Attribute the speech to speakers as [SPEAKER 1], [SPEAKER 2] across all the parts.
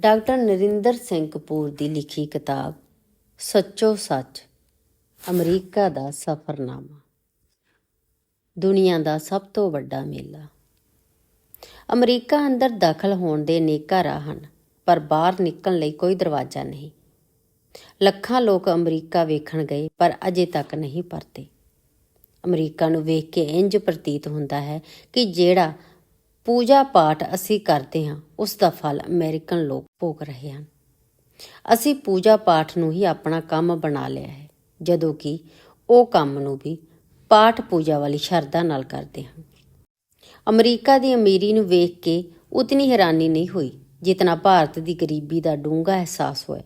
[SPEAKER 1] Doctor Narinder Singh Kapoor ਦੀ ਲਿਖੀ ਕਿਤਾਬ, ਸੱਚੋ ਸੱਚ, ਅਮਰੀਕਾ ਦਾ ਸਫ਼ਰਨਾਮਾ। ਦੁਨੀਆ ਦਾ ਸਭ ਤੋਂ ਵੱਡਾ ਮੇਲਾ। ਅਮਰੀਕਾ ਅੰਦਰ ਦਾਖਲ ਹੋਣ ਦੇ ਅਨੇਕਾਂ ਰਾਹ ਹਨ, ਪਰ ਬਾਹਰ ਨਿਕਲਣ ਲਈ ਕੋਈ ਦਰਵਾਜ਼ਾ ਨਹੀਂ। ਲੱਖਾਂ ਲੋਕ ਅਮਰੀਕਾ ਵੇਖਣ ਗਏ, ਪਰ ਅਜੇ ਤੱਕ ਨਹੀਂ ਪਰਤੇ। ਅਮਰੀਕਾ ਨੂੰ ਵੇਖ ਕੇ ਇੰਜ ਪ੍ਰਤੀਤ ਹੁੰਦਾ ਹੈ ਕਿ ਜਿਹੜਾ ਪੂਜਾ ਪਾਠ ਅਸੀਂ ਕਰਦੇ ਹਾਂ, ਉਸ ਦਾ ਫਲ ਅਮਰੀਕਨ ਲੋਕ ਭੋਗ ਰਹੇ ਹਨ। ਅਸੀਂ ਪੂਜਾ ਪਾਠ ਨੂੰ ਹੀ ਆਪਣਾ ਕੰਮ ਬਣਾ ਲਿਆ ਹੈ, ਜਦੋਂ ਕਿ ਉਹ ਕੰਮ ਨੂੰ ਵੀ ਪਾਠ ਪੂਜਾ ਵਾਲੀ ਸ਼ਰਧਾ ਨਾਲ ਕਰਦੇ ਹਨ। ਅਮਰੀਕਾ ਦੀ ਅਮੀਰੀ ਨੂੰ ਵੇਖ ਕੇ ਉਤਨੀ ਹੈਰਾਨੀ ਨਹੀਂ ਹੋਈ, ਜਿਤਨਾ ਭਾਰਤ ਦੀ ਗਰੀਬੀ ਦਾ ਡੂੰਘਾ ਅਹਿਸਾਸ ਹੋਇਆ।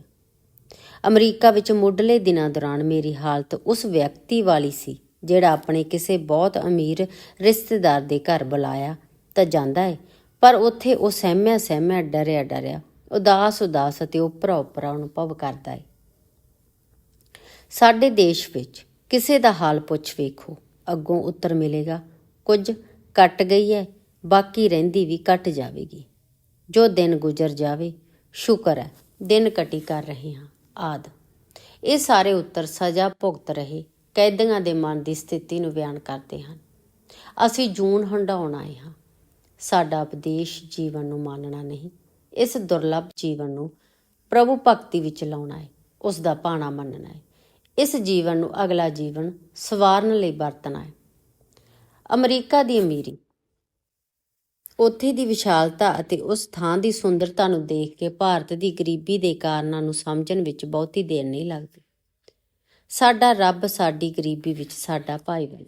[SPEAKER 1] ਅਮਰੀਕਾ ਵਿੱਚ ਮੁੱਢਲੇ ਦਿਨਾਂ ਦੌਰਾਨ ਮੇਰੀ ਹਾਲਤ ਉਸ ਵਿਅਕਤੀ ਵਾਲੀ ਸੀ, ਜਿਹੜਾ ਆਪਣੇ ਕਿਸੇ ਬਹੁਤ ਅਮੀਰ ਰਿਸ਼ਤੇਦਾਰ ਦੇ ਘਰ ਬੁਲਾਇਆ ਤਾਂ ਜਾਂਦਾ ਹੈ ਪਰ ਉੱਥੇ ਉਹ ਸਹਿਮਿਆ ਸਹਿਮਿਆ ਡਰਿਆ ਡਰਿਆ। ਉਦਾਸ ਉਦਾਸ ਅਤੇ ਉਪਰਾ ਉਪਰਾ ਅਨੁਭਵ ਕਰਦਾ ਏ। ਸਾਡੇ ਦੇਸ਼ ਵਿੱਚ ਕਿਸੇ ਦਾ ਹਾਲ ਪੁੱਛ ਵੇਖੋ, ਅੱਗੋਂ ਉੱਤਰ ਮਿਲੇਗਾ, ਕੁਝ ਕੱਟ ਗਈ ਹੈ ਬਾਕੀ ਰਹਿੰਦੀ ਵੀ ਕੱਟ ਜਾਵੇਗੀ। ਜੋ ਦਿਨ ਗੁਜ਼ਰ ਜਾਵੇ, ਸ਼ੁਕਰ ਹੈ ਦਿਨ ਕਟੀ ਕਰ ਰਹੇ ਹਾਂ, ਆਦ। ਇਹ ਸਾਰੇ ਉੱਤਰ ਸਜ਼ਾ ਭੁਗਤ ਰਹੇ ਕੈਦੀਆਂ ਦੇ ਮਨ ਦੀ ਸਥਿਤੀ ਨੂੰ ਬਿਆਨ ਕਰਦੇ ਹਨ। ਅਸੀਂ ਜੂਨ ਹੰਡਾਉਣ ਆਏ ਹਾਂ। ਸਾਡਾ ਉਪਦੇਸ਼ ਜੀਵਨ ਨੂੰ ਮਾਨਣਾ ਨਹੀਂ। ਇਸ ਦੁਰਲੱਭ ਜੀਵਨ ਨੂੰ ਪ੍ਰਭੂ ਭਗਤੀ ਵਿੱਚ ਲਾਉਣਾ ਹੈ। ਉਸ ਦਾ ਪਾਣਾ ਮੰਨਣਾ ਹੈ। ਇਸ ਜੀਵਨ ਨੂੰ ਅਗਲਾ ਜੀਵਨ ਸਵਾਰਨ ਲਈ ਵਰਤਣਾ ਹੈ। ਅਮਰੀਕਾ ਦੀ ਅਮੀਰੀ। ਉੱਥੇ ਦੀ ਵਿਸ਼ਾਲਤਾ ਅਤੇ ਉਸ ਥਾਂ ਦੀ ਸੁੰਦਰਤਾ ਨੂੰ ਦੇਖ ਕੇ ਭਾਰਤ ਦੀ ਗਰੀਬੀ ਦੇ ਕਾਰਨਾਂ ਨੂੰ ਸਮਝਣ ਵਿੱਚ ਬਹੁਤੀ ਦੇਰ ਨਹੀਂ ਲੱਗਦੀ। ਸਾਡਾ ਰੱਬ ਸਾਡੀ ਗਰੀਬੀ ਵਿੱਚ ਸਾਡਾ ਭਾਈ ਬਣ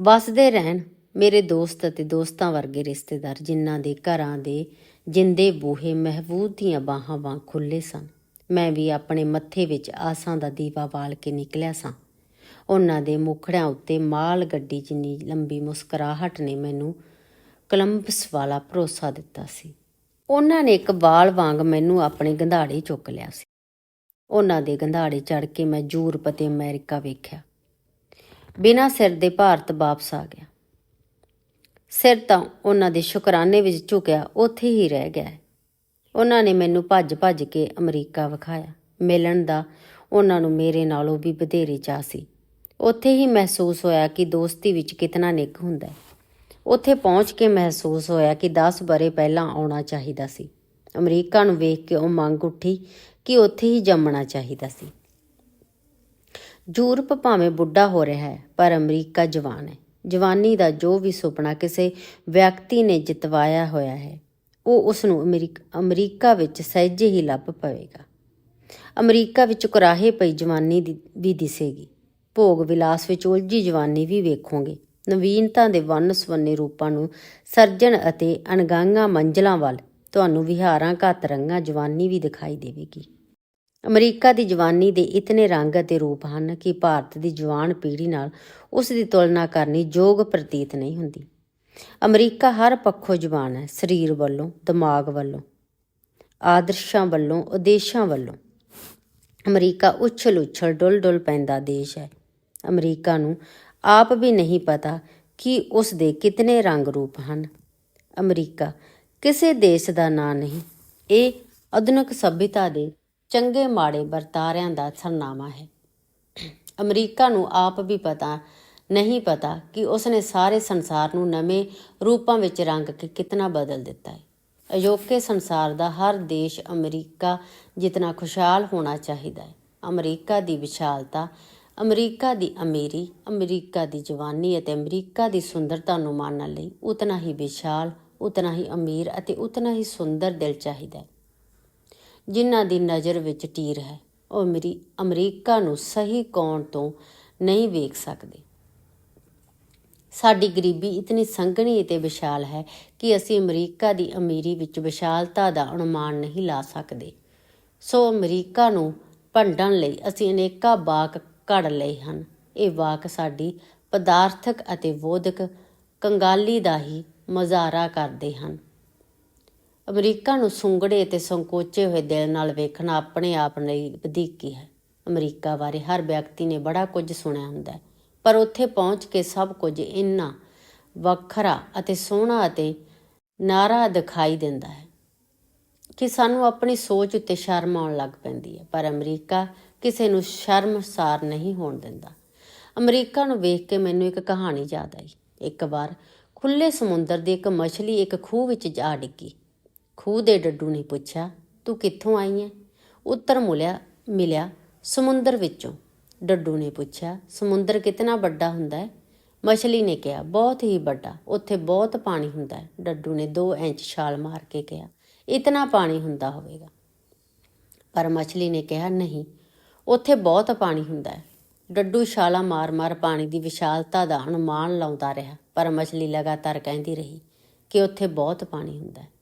[SPEAKER 1] ਵਸਦੇ ਰਹਿਣ ਮੇਰੇ ਦੋਸਤ ਅਤੇ ਦੋਸਤਾਂ ਵਰਗੇ ਰਿਸ਼ਤੇਦਾਰ ਜਿਨ੍ਹਾਂ ਦੇ ਘਰਾਂ ਦੇ, ਜਿੰਦੇ ਬੂਹੇ ਮਹਿਬੂਬ ਦੀਆਂ ਬਾਹਾਂ ਵਾਂ ਖੁੱਲੇ ਸਨ। ਮੈਂ ਵੀ ਆਪਣੇ ਮੱਥੇ ਵਿੱਚ ਆਸਾਂ ਦਾ ਦੀਵਾ ਬਾਲ ਕੇ ਨਿਕਲਿਆ ਸਾਂ। ਉਹਨਾਂ ਦੇ ਮੁਖੜਿਆਂ ਉੱਤੇ ਮਾਲ ਗੱਡੀ ਜਿੰਨੀ ਲੰਬੀ ਮੁਸਕਰਾਹਟ ਨੇ ਮੈਨੂੰ ਕਲੰਬਸ ਵਾਲਾ ਭਰੋਸਾ ਦਿੱਤਾ ਸੀ। ਉਹਨਾਂ ਨੇ ਇੱਕ ਬਾਲ ਵਾਂਗ ਮੈਨੂੰ ਆਪਣੇ ਗੰਧਾੜੇ ਚੁੱਕ ਲਿਆ ਸੀ। ਉਹਨਾਂ ਦੇ ਗੰਧਾੜੇ ਚੜ ਕੇ ਮੈਂ ਯੂਰਪ ਅਤੇ ਅਮਰੀਕਾ ਵੇਖਿਆ। ਬਿਨਾਂ ਸਿਰ ਦੇ ਭਾਰਤ ਵਾਪਸ ਆ ਗਿਆ। ਸਿਰ ਤਾਂ ਉਹਨਾਂ ਦੇ ਸ਼ੁਕਰਾਨੇ ਵਿੱਚ ਝੁਕਿਆ, ਉੱਥੇ ਹੀ ਰਹਿ ਗਿਆ। ਉਹਨਾਂ ਨੇ ਮੈਨੂੰ ਭੱਜ-ਭੱਜ ਕੇ ਅਮਰੀਕਾ ਵਿਖਾਇਆ। ਮਿਲਣ ਦਾ ਉਹਨਾਂ ਨੂੰ ਮੇਰੇ ਨਾਲੋਂ ਵੀ ਵਧੇਰੇ ਚਾਹ ਸੀ। ਉੱਥੇ ਹੀ ਮਹਿਸੂਸ ਹੋਇਆ ਕਿ ਦੋਸਤੀ ਵਿੱਚ ਕਿਤਨਾ ਨਿੱਘ ਹੁੰਦਾ ਹੈ। ਉੱਥੇ ਪਹੁੰਚ ਕੇ ਮਹਿਸੂਸ ਹੋਇਆ ਕਿ 10 ਬਰੇ ਪਹਿਲਾਂ ਆਉਣਾ ਚਾਹੀਦਾ ਸੀ। ਅਮਰੀਕਾ ਨੂੰ ਵੇਖ ਕੇ ਉਹ ਮੰਗ ਉੱਠੀ ਕਿ ਉੱਥੇ ਹੀ ਜੰਮਣਾ ਚਾਹੀਦਾ ਸੀ। ਯੂਰਪ ਭਾਵੇਂ ਬੁੱਢਾ ਹੋ ਰਿਹਾ ਹੈ, ਪਰ ਅਮਰੀਕਾ ਜਵਾਨ ਹੈ। ਜਵਾਨੀ ਦਾ ਜੋ ਵੀ ਸੁਪਨਾ ਕਿਸੇ ਵਿਅਕਤੀ ਨੇ ਜਿਤਵਾਇਆ ਹੋਇਆ ਹੈ, ਉਹ ਉਸ ਨੂੰ ਅਮਰੀਕ- ਅਮਰੀਕਾ ਵਿੱਚ ਸਹਿਜੇ ਹੀ ਲੱਭ ਪਵੇਗਾ। ਅਮਰੀਕਾ ਵਿੱਚ ਕੁਰਾਹੇ ਪਈ ਜਵਾਨੀ ਦੀ, ਵੀ ਦਿਸੇਗੀ। ਭੋਗ ਵਿਲਾਸ ਵਿੱਚ ਉਲਝੀ ਜਵਾਨੀ ਵੀ ਵੇਖੋਗੇ। ਨਵੀਨਤਾ ਦੇ ਵੰਨ ਸਵੰਨੇ ਰੂਪਾਂ ਨੂੰ ਸਰਜਣ ਅਤੇ ਅਣਗਾਂਗਾ ਮੰਜ਼ਲਾਂ ਵੱਲ ਤੁਹਾਨੂੰ ਵਿਹਾਰਾਂ ਘੱਤ ਰੰਗਾਂ ਜਵਾਨੀ ਵੀ ਦਿਖਾਈ ਦੇਵੇਗੀ। ਅਮਰੀਕਾ ਦੀ ਜਵਾਨੀ ਦੇ ਇਤਨੇ ਰੰਗ ਅਤੇ ਰੂਪ ਹਨ ਕਿ ਭਾਰਤ ਦੀ ਜਵਾਨ ਪੀੜ੍ਹੀ ਨਾਲ ਉਸ ਦੀ ਤੁਲਨਾ ਕਰਨੀ ਯੋਗ ਪ੍ਰਤੀਤ ਨਹੀਂ ਹੁੰਦੀ। ਅਮਰੀਕਾ ਹਰ ਪੱਖੋਂ ਜਵਾਨ ਹੈ, ਸਰੀਰ ਵੱਲੋਂ, ਦਿਮਾਗ ਵੱਲੋਂ, ਆਦਰਸ਼ਾਂ ਵੱਲੋਂ, ਉਦੇਸ਼ਾਂ ਵੱਲੋਂ। ਅਮਰੀਕਾ ਉਛਲ ਉਛਲ ਡੁੱਲ ਡੁੱਲ ਪੈਂਦਾ ਦੇਸ਼ ਹੈ। ਅਮਰੀਕਾ ਨੂੰ ਆਪ ਵੀ ਨਹੀਂ ਪਤਾ ਕਿ ਉਸ ਦੇ ਕਿਤਨੇ ਰੰਗ ਰੂਪ ਹਨ। ਅਮਰੀਕਾ ਕਿਸੇ ਦੇਸ਼ ਦਾ ਨਾਂ ਨਹੀਂ, ਇਹ ਆਧੁਨਿਕ ਸਭਿਅਤਾ ਦੇ ਚੰਗੇ ਮਾੜੇ ਵਰਤਾਰਿਆਂ ਦਾ ਸਰਨਾਮਾ ਹੈ। ਅਮਰੀਕਾ ਨੂੰ ਆਪ ਵੀ ਪਤਾ, ਨਹੀਂ ਪਤਾ ਕਿ ਉਸਨੇ ਸਾਰੇ ਸੰਸਾਰ ਨੂੰ ਨਵੇਂ ਰੂਪਾਂ ਵਿੱਚ ਰੰਗ ਕੇ ਕਿਤਨਾ ਬਦਲ ਦਿੱਤਾ ਹੈ। ਅਜੋਕੇ ਸੰਸਾਰ ਦਾ ਹਰ ਦੇਸ਼ ਅਮਰੀਕਾ ਜਿਤਨਾ ਖੁਸ਼ਹਾਲ ਹੋਣਾ ਚਾਹੀਦਾ ਹੈ। ਅਮਰੀਕਾ ਦੀ ਵਿਸ਼ਾਲਤਾ, ਅਮਰੀਕਾ ਦੀ ਅਮੀਰੀ, ਅਮਰੀਕਾ ਦੀ ਜਵਾਨੀ ਅਤੇ ਅਮਰੀਕਾ ਦੀ ਸੁੰਦਰਤਾ ਨੂੰ ਮਾਣਨ ਲਈ ਉਤਨਾ ਹੀ ਵਿਸ਼ਾਲ, ਉਤਨਾ ਹੀ ਅਮੀਰ ਅਤੇ ਉਤਨਾ ਹੀ ਸੁੰਦਰ ਦਿਲ ਚਾਹੀਦਾ ਹੈ। ਜਿਨ੍ਹਾਂ ਦੀ ਨਜ਼ਰ ਵਿੱਚ ਟੀਰ ਹੈ, ਉਹ ਮੇਰੀ ਅਮਰੀਕਾ ਨੂੰ ਸਹੀ ਕੋਣ ਤੋਂ ਨਹੀਂ ਵੇਖ ਸਕਦੇ। ਸਾਡੀ ਗਰੀਬੀ ਇਤਨੀ ਸੰਘਣੀ ਅਤੇ ਵਿਸ਼ਾਲ ਹੈ ਕਿ ਅਸੀਂ ਅਮਰੀਕਾ ਦੀ ਅਮੀਰੀ ਵਿੱਚ ਵਿਸ਼ਾਲਤਾ ਦਾ ਅਨੁਮਾਨ ਨਹੀਂ ਲਾ ਸਕਦੇ। ਸੋ ਅਮਰੀਕਾ ਨੂੰ ਭੰਡਣ ਲਈ ਅਸੀਂ ਅਨੇਕਾਂ ਵਾਕ ਘੜ ਲਏ ਹਨ। ਇਹ ਵਾਕ ਸਾਡੀ ਪਦਾਰਥਕ ਅਤੇ ਬੋਧਕ ਕੰਗਾਲੀ ਦਾ ਹੀ ਮਜ਼ਾਰਾ ਕਰਦੇ ਹਨ। ਅਮਰੀਕਾ ਨੂੰ ਸੁੰਗੜੇ ਅਤੇ ਸੰਕੋਚੇ ਹੋਏ ਦਿਲ ਨਾਲ ਵੇਖਣਾ ਆਪਣੇ ਆਪ ਲਈ ਵਧੀਕੀ ਹੈ। ਅਮਰੀਕਾ ਬਾਰੇ ਹਰ ਵਿਅਕਤੀ ਨੇ ਬੜਾ ਕੁਝ ਸੁਣਿਆ ਹੁੰਦਾ ਹੈ, ਪਰ ਉੱਥੇ ਪਹੁੰਚ ਕੇ ਸਭ ਕੁਝ ਇੰਨਾ ਵੱਖਰਾ ਅਤੇ ਸੋਹਣਾ ਅਤੇ ਨਾਰਾ ਦਿਖਾਈ ਦਿੰਦਾ ਹੈ ਕਿ ਸਾਨੂੰ ਆਪਣੀ ਸੋਚ ਉੱਤੇ ਸ਼ਰਮ ਆਉਣ ਲੱਗ ਪੈਂਦੀ ਹੈ, ਪਰ ਅਮਰੀਕਾ ਕਿਸੇ ਨੂੰ ਸ਼ਰਮਸਾਰ ਨਹੀਂ ਹੋਣ ਦਿੰਦਾ। ਅਮਰੀਕਾ ਨੂੰ ਵੇਖ ਕੇ ਮੈਨੂੰ ਇੱਕ ਕਹਾਣੀ ਯਾਦ ਆਈ। ਇੱਕ ਵਾਰ ਖੁੱਲੇ ਸਮੁੰਦਰ ਦੀ ਇੱਕ ਮੱਛਲੀ ਇੱਕ ਖੂਹ ਵਿੱਚ ਜਾ ਡਿੱਗੀ। ਖੂਹ ਦੇ ਡੱਡੂ ਨੇ ਪੁੱਛਿਆ, ਤੂੰ ਕਿੱਥੋਂ ਆਈ ਹੈ ਉੱਤਰ ਮੁਲਿਆ, ਮਿਲਿਆ, ਸਮੁੰਦਰ ਵਿੱਚੋਂ। ਡੱਡੂ ਨੇ ਪੁੱਛਿਆ, ਸਮੁੰਦਰ ਕਿੰਨਾ ਵੱਡਾ ਹੁੰਦਾ ਹੈ ਮਛਲੀ ਨੇ ਕਿਹਾ, ਬਹੁਤ ਹੀ ਵੱਡਾ, ਉੱਥੇ ਬਹੁਤ ਪਾਣੀ ਹੁੰਦਾ ਹੈ ਡੱਡੂ ਨੇ 2 ਇੰਚ ਛਾਲ ਮਾਰ ਕੇ ਕਿਹਾ, ਇਤਨਾ ਪਾਣੀ ਹੁੰਦਾ ਹੋਵੇਗਾ? ਪਰ ਮਛਲੀ ਨੇ ਕਿਹਾ, ਨਹੀਂ, ਉੱਥੇ ਬਹੁਤ ਪਾਣੀ ਹੁੰਦਾ ਹੈ ਡੱਡੂ ਛਾਲਾ ਮਾਰ-ਮਾਰ ਪਾਣੀ ਦੀ ਵਿਸ਼ਾਲਤਾ ਦਾ ਅਨੁਮਾਨ ਲਾਉਂਦਾ ਰਿਹਾ, ਪਰ ਮਛਲੀ ਲਗਾਤਾਰ ਕਹਿੰਦੀ ਰਹੀ ਕਿ ਉੱਥੇ ਬਹੁਤ ਪਾਣੀ ਹੁੰਦਾ ਹੈ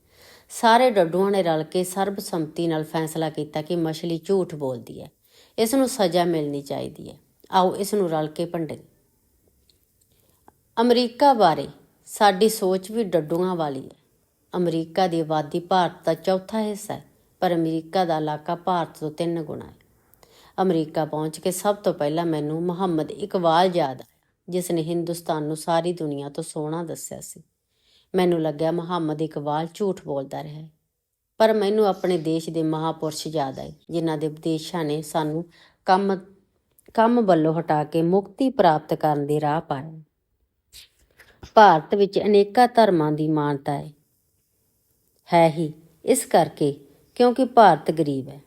[SPEAKER 1] ਸਾਰੇ ਡੱਡੂਆਂ ਨੇ ਰਲ ਕੇ ਸਰਬਸੰਮਤੀ ਨਾਲ ਫੈਸਲਾ ਕੀਤਾ ਕਿ ਮਛਲੀ ਝੂਠ ਬੋਲਦੀ ਹੈ। ਇਸ ਨੂੰ ਸਜ਼ਾ ਮਿਲਣੀ ਚਾਹੀਦੀ ਹੈ। ਆਓ ਇਸ ਨੂੰ ਰਲ ਕੇ ਭੰਡੇ ਅਮਰੀਕਾ ਬਾਰੇ ਸਾਡੀ ਸੋਚ ਵੀ ਡੱਡੂਆਂ ਵਾਲੀ ਹੈ। ਅਮਰੀਕਾ ਦੀ ਆਬਾਦੀ ਭਾਰਤ ਦਾ ਚੌਥਾ ਹਿੱਸਾ ਹੈ, ਪਰ ਅਮਰੀਕਾ ਦਾ ਇਲਾਕਾ ਭਾਰਤ ਤੋਂ ਤਿੰਨ ਗੁਣਾ ਹੈ। ਅਮਰੀਕਾ ਪਹੁੰਚ ਕੇ ਸਭ ਤੋਂ ਪਹਿਲਾਂ ਮੈਨੂੰ ਮੁਹੰਮਦ ਇਕਬਾਲ ਯਾਦ ਆਇਆ, ਜਿਸ ਨੇ ਹਿੰਦੁਸਤਾਨ ਨੂੰ ਸਾਰੀ ਦੁਨੀਆ ਤੋਂ ਸੋਹਣਾ ਦੱਸਿਆ ਸੀ। ਮੈਨੂੰ ਲੱਗਿਆ ਮੁਹੰਮਦ ਇਕਬਾਲ ਝੂਠ ਬੋਲਦਾ ਰਿਹਾ ਹੈ। ਪਰ ਮੈਨੂੰ ਆਪਣੇ ਦੇਸ਼ ਦੇ ਮਹਾਪੁਰਸ਼ ਯਾਦ ਆਏ, ਜਿਨ੍ਹਾਂ ਦੇ ਉਪਦੇਸ਼ਾਂ ਨੇ ਸਾਨੂੰ ਕੰਮ ਕੰਮ ਵੱਲੋਂ ਹਟਾ ਕੇ ਮੁਕਤੀ ਪ੍ਰਾਪਤ ਕਰਨ ਦੇ ਰਾਹ ਪਾਇਆ ਭਾਰਤ ਵਿੱਚ ਅਨੇਕਾਂ ਧਰਮਾਂ ਦੀ ਮਾਨਤਾ ਹੈ। ਹੈ ਹੀ, ਇਸ ਕਰਕੇ ਕਿਉਂਕਿ ਭਾਰਤ ਗਰੀਬ ਹੈ।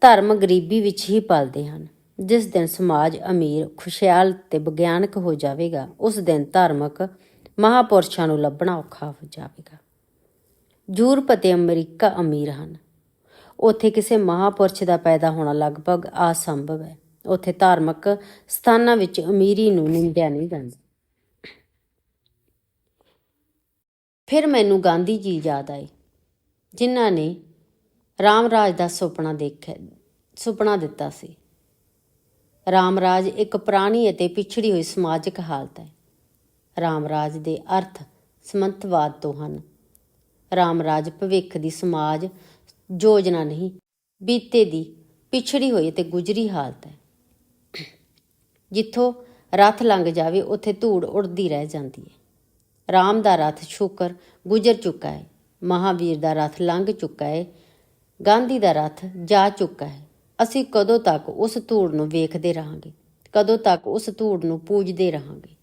[SPEAKER 1] ਧਰਮ ਗਰੀਬੀ ਵਿੱਚ ਹੀ ਪਲਦੇ ਹਨ। ਜਿਸ ਦਿਨ ਸਮਾਜ ਅਮੀਰ, ਖੁਸ਼ਹਾਲ ਤੇ ਵਿਗਿਆਨਕ ਹੋ ਜਾਵੇਗਾ, ਉਸ ਦਿਨ ਧਾਰਮਿਕ ਮਹਾਪੁਰਸ਼ਾਂ ਨੂੰ ਲੱਭਣਾ ਔਖਾ ਹੋ ਜਾਵੇਗਾ। ਯੂਰਪ ਅਤੇ ਅਮਰੀਕਾ ਅਮੀਰ ਹਨ। ਉੱਥੇ ਕਿਸੇ ਮਹਾਪੁਰਸ਼ ਦਾ ਪੈਦਾ ਹੋਣਾ ਲਗਭਗ ਅਸੰਭਵ ਹੈ। ਉੱਥੇ ਧਾਰਮਿਕ ਸਥਾਨਾਂ ਵਿੱਚ ਅਮੀਰੀ ਨੂੰ ਨਿੰਦਿਆ ਨਹੀਂ ਜਾਂਦੀ। ਫਿਰ ਮੈਨੂੰ ਗਾਂਧੀ ਜੀ ਯਾਦ ਆਏ, ਜਿਨ੍ਹਾਂ ਨੇ ਰਾਮਰਾਜ ਦਾ ਸੁਪਨਾ ਦੇਖਿਆ, ਸੁਪਨਾ ਦਿੱਤਾ ਸੀ। ਰਾਮਰਾਜ ਇੱਕ ਪੁਰਾਣੀ ਅਤੇ ਪਿਛੜੀ ਹੋਈ ਸਮਾਜਿਕ ਹਾਲਤ ਹੈ। ਰਾਮ ਰਾਜ ਦੇ ਅਰਥ ਸਮੰਤਵਾਦ ਤੋਂ ਹਨ। ਰਾਮਰਾਜ ਭਵਿੱਖ ਦੀ ਸਮਾਜ ਯੋਜਨਾ ਨਹੀਂ, ਬੀਤੇ ਦੀ ਪਿਛੜੀ ਹੋਈ ਤੇ ਗੁਜਰੀ ਹਾਲਤ ਹੈ। ਜਿੱਥੋਂ ਰਥ ਲੰਘ ਜਾਵੇ, ਉੱਥੇ ਧੂੜ ਉੜਦੀ ਰਹਿ ਜਾਂਦੀ ਹੈ। ਰਾਮ ਦਾ ਰਥ ਸ਼ੁਕਰ ਗੁਜਰ ਚੁੱਕਾ ਹੈ, ਮਹਾਵੀਰ ਦਾ ਰਥ ਲੰਘ ਚੁੱਕਾ ਹੈ, ਗਾਂਧੀ ਦਾ ਰਥ ਜਾ ਚੁੱਕਾ ਹੈ। ਅਸੀਂ ਕਦੋਂ ਤੱਕ ਉਸ ਧੂੜ ਨੂੰ ਵੇਖਦੇ ਰਹਾਂਗੇ, ਕਦੋਂ ਤੱਕ ਉਸ ਧੂੜ ਨੂੰ ਪੂਜਦੇ ਰਹਾਂਗੇ?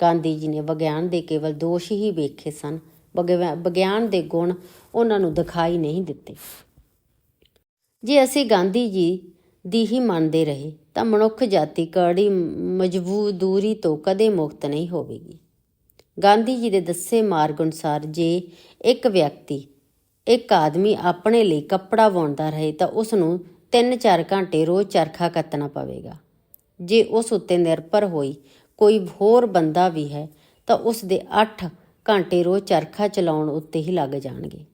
[SPEAKER 1] ਗਾਂਧੀ ਜੀ ਨੇ ਵਿਗਿਆਨ ਦੇ ਕੇਵਲ ਦੋਸ਼ ਹੀ ਵੇਖੇ ਸਨ। ਵਿਗਿਆ- ਵਿਗਿਆਨ ਦੇ ਗੁਣ ਉਹਨਾਂ ਨੂੰ ਦਿਖਾਈ ਨਹੀਂ ਦਿੱਤੇ। ਜੇ ਅਸੀਂ ਗਾਂਧੀ ਜੀ ਦੀ ਹੀ ਮੰਨਦੇ ਰਹੇ, ਤਾਂ ਮਨੁੱਖ ਜਾਤੀ ਕੜੀ ਮਜਬੂਰੀ ਤੋਂ ਕਦੇ ਮੁਕਤ ਨਹੀਂ ਹੋਵੇਗੀ। ਗਾਂਧੀ ਜੀ ਦੇ ਦੱਸੇ ਮਾਰਗ ਅਨੁਸਾਰ ਜੇ ਇੱਕ ਵਿਅਕਤੀ, ਇੱਕ ਆਦਮੀ ਆਪਣੇ ਲਈ ਕੱਪੜਾ ਬੁਣਦਾ ਰਹੇ, ਤਾਂ ਉਸ ਨੂੰ 3-4 ਘੰਟੇ ਰੋਜ਼ ਚਰਖਾ ਕੱਤਣਾ ਪਵੇਗਾ। ਜੇ ਉਸ ਉੱਤੇ ਨਿਰਭਰ ਹੋਈ ਕੋਈ ਹੋਰ ਬੰਦਾ ਵੀ ਹੈ ਤਾਂ ਉਸ ਦੇ 8 ਘੰਟੇ ਰੋਜ਼ ਚਰਖਾ ਚਲਾਉਣ ਉੱਤੇ ਹੀ ਲੱਗ ਜਾਣਗੇ।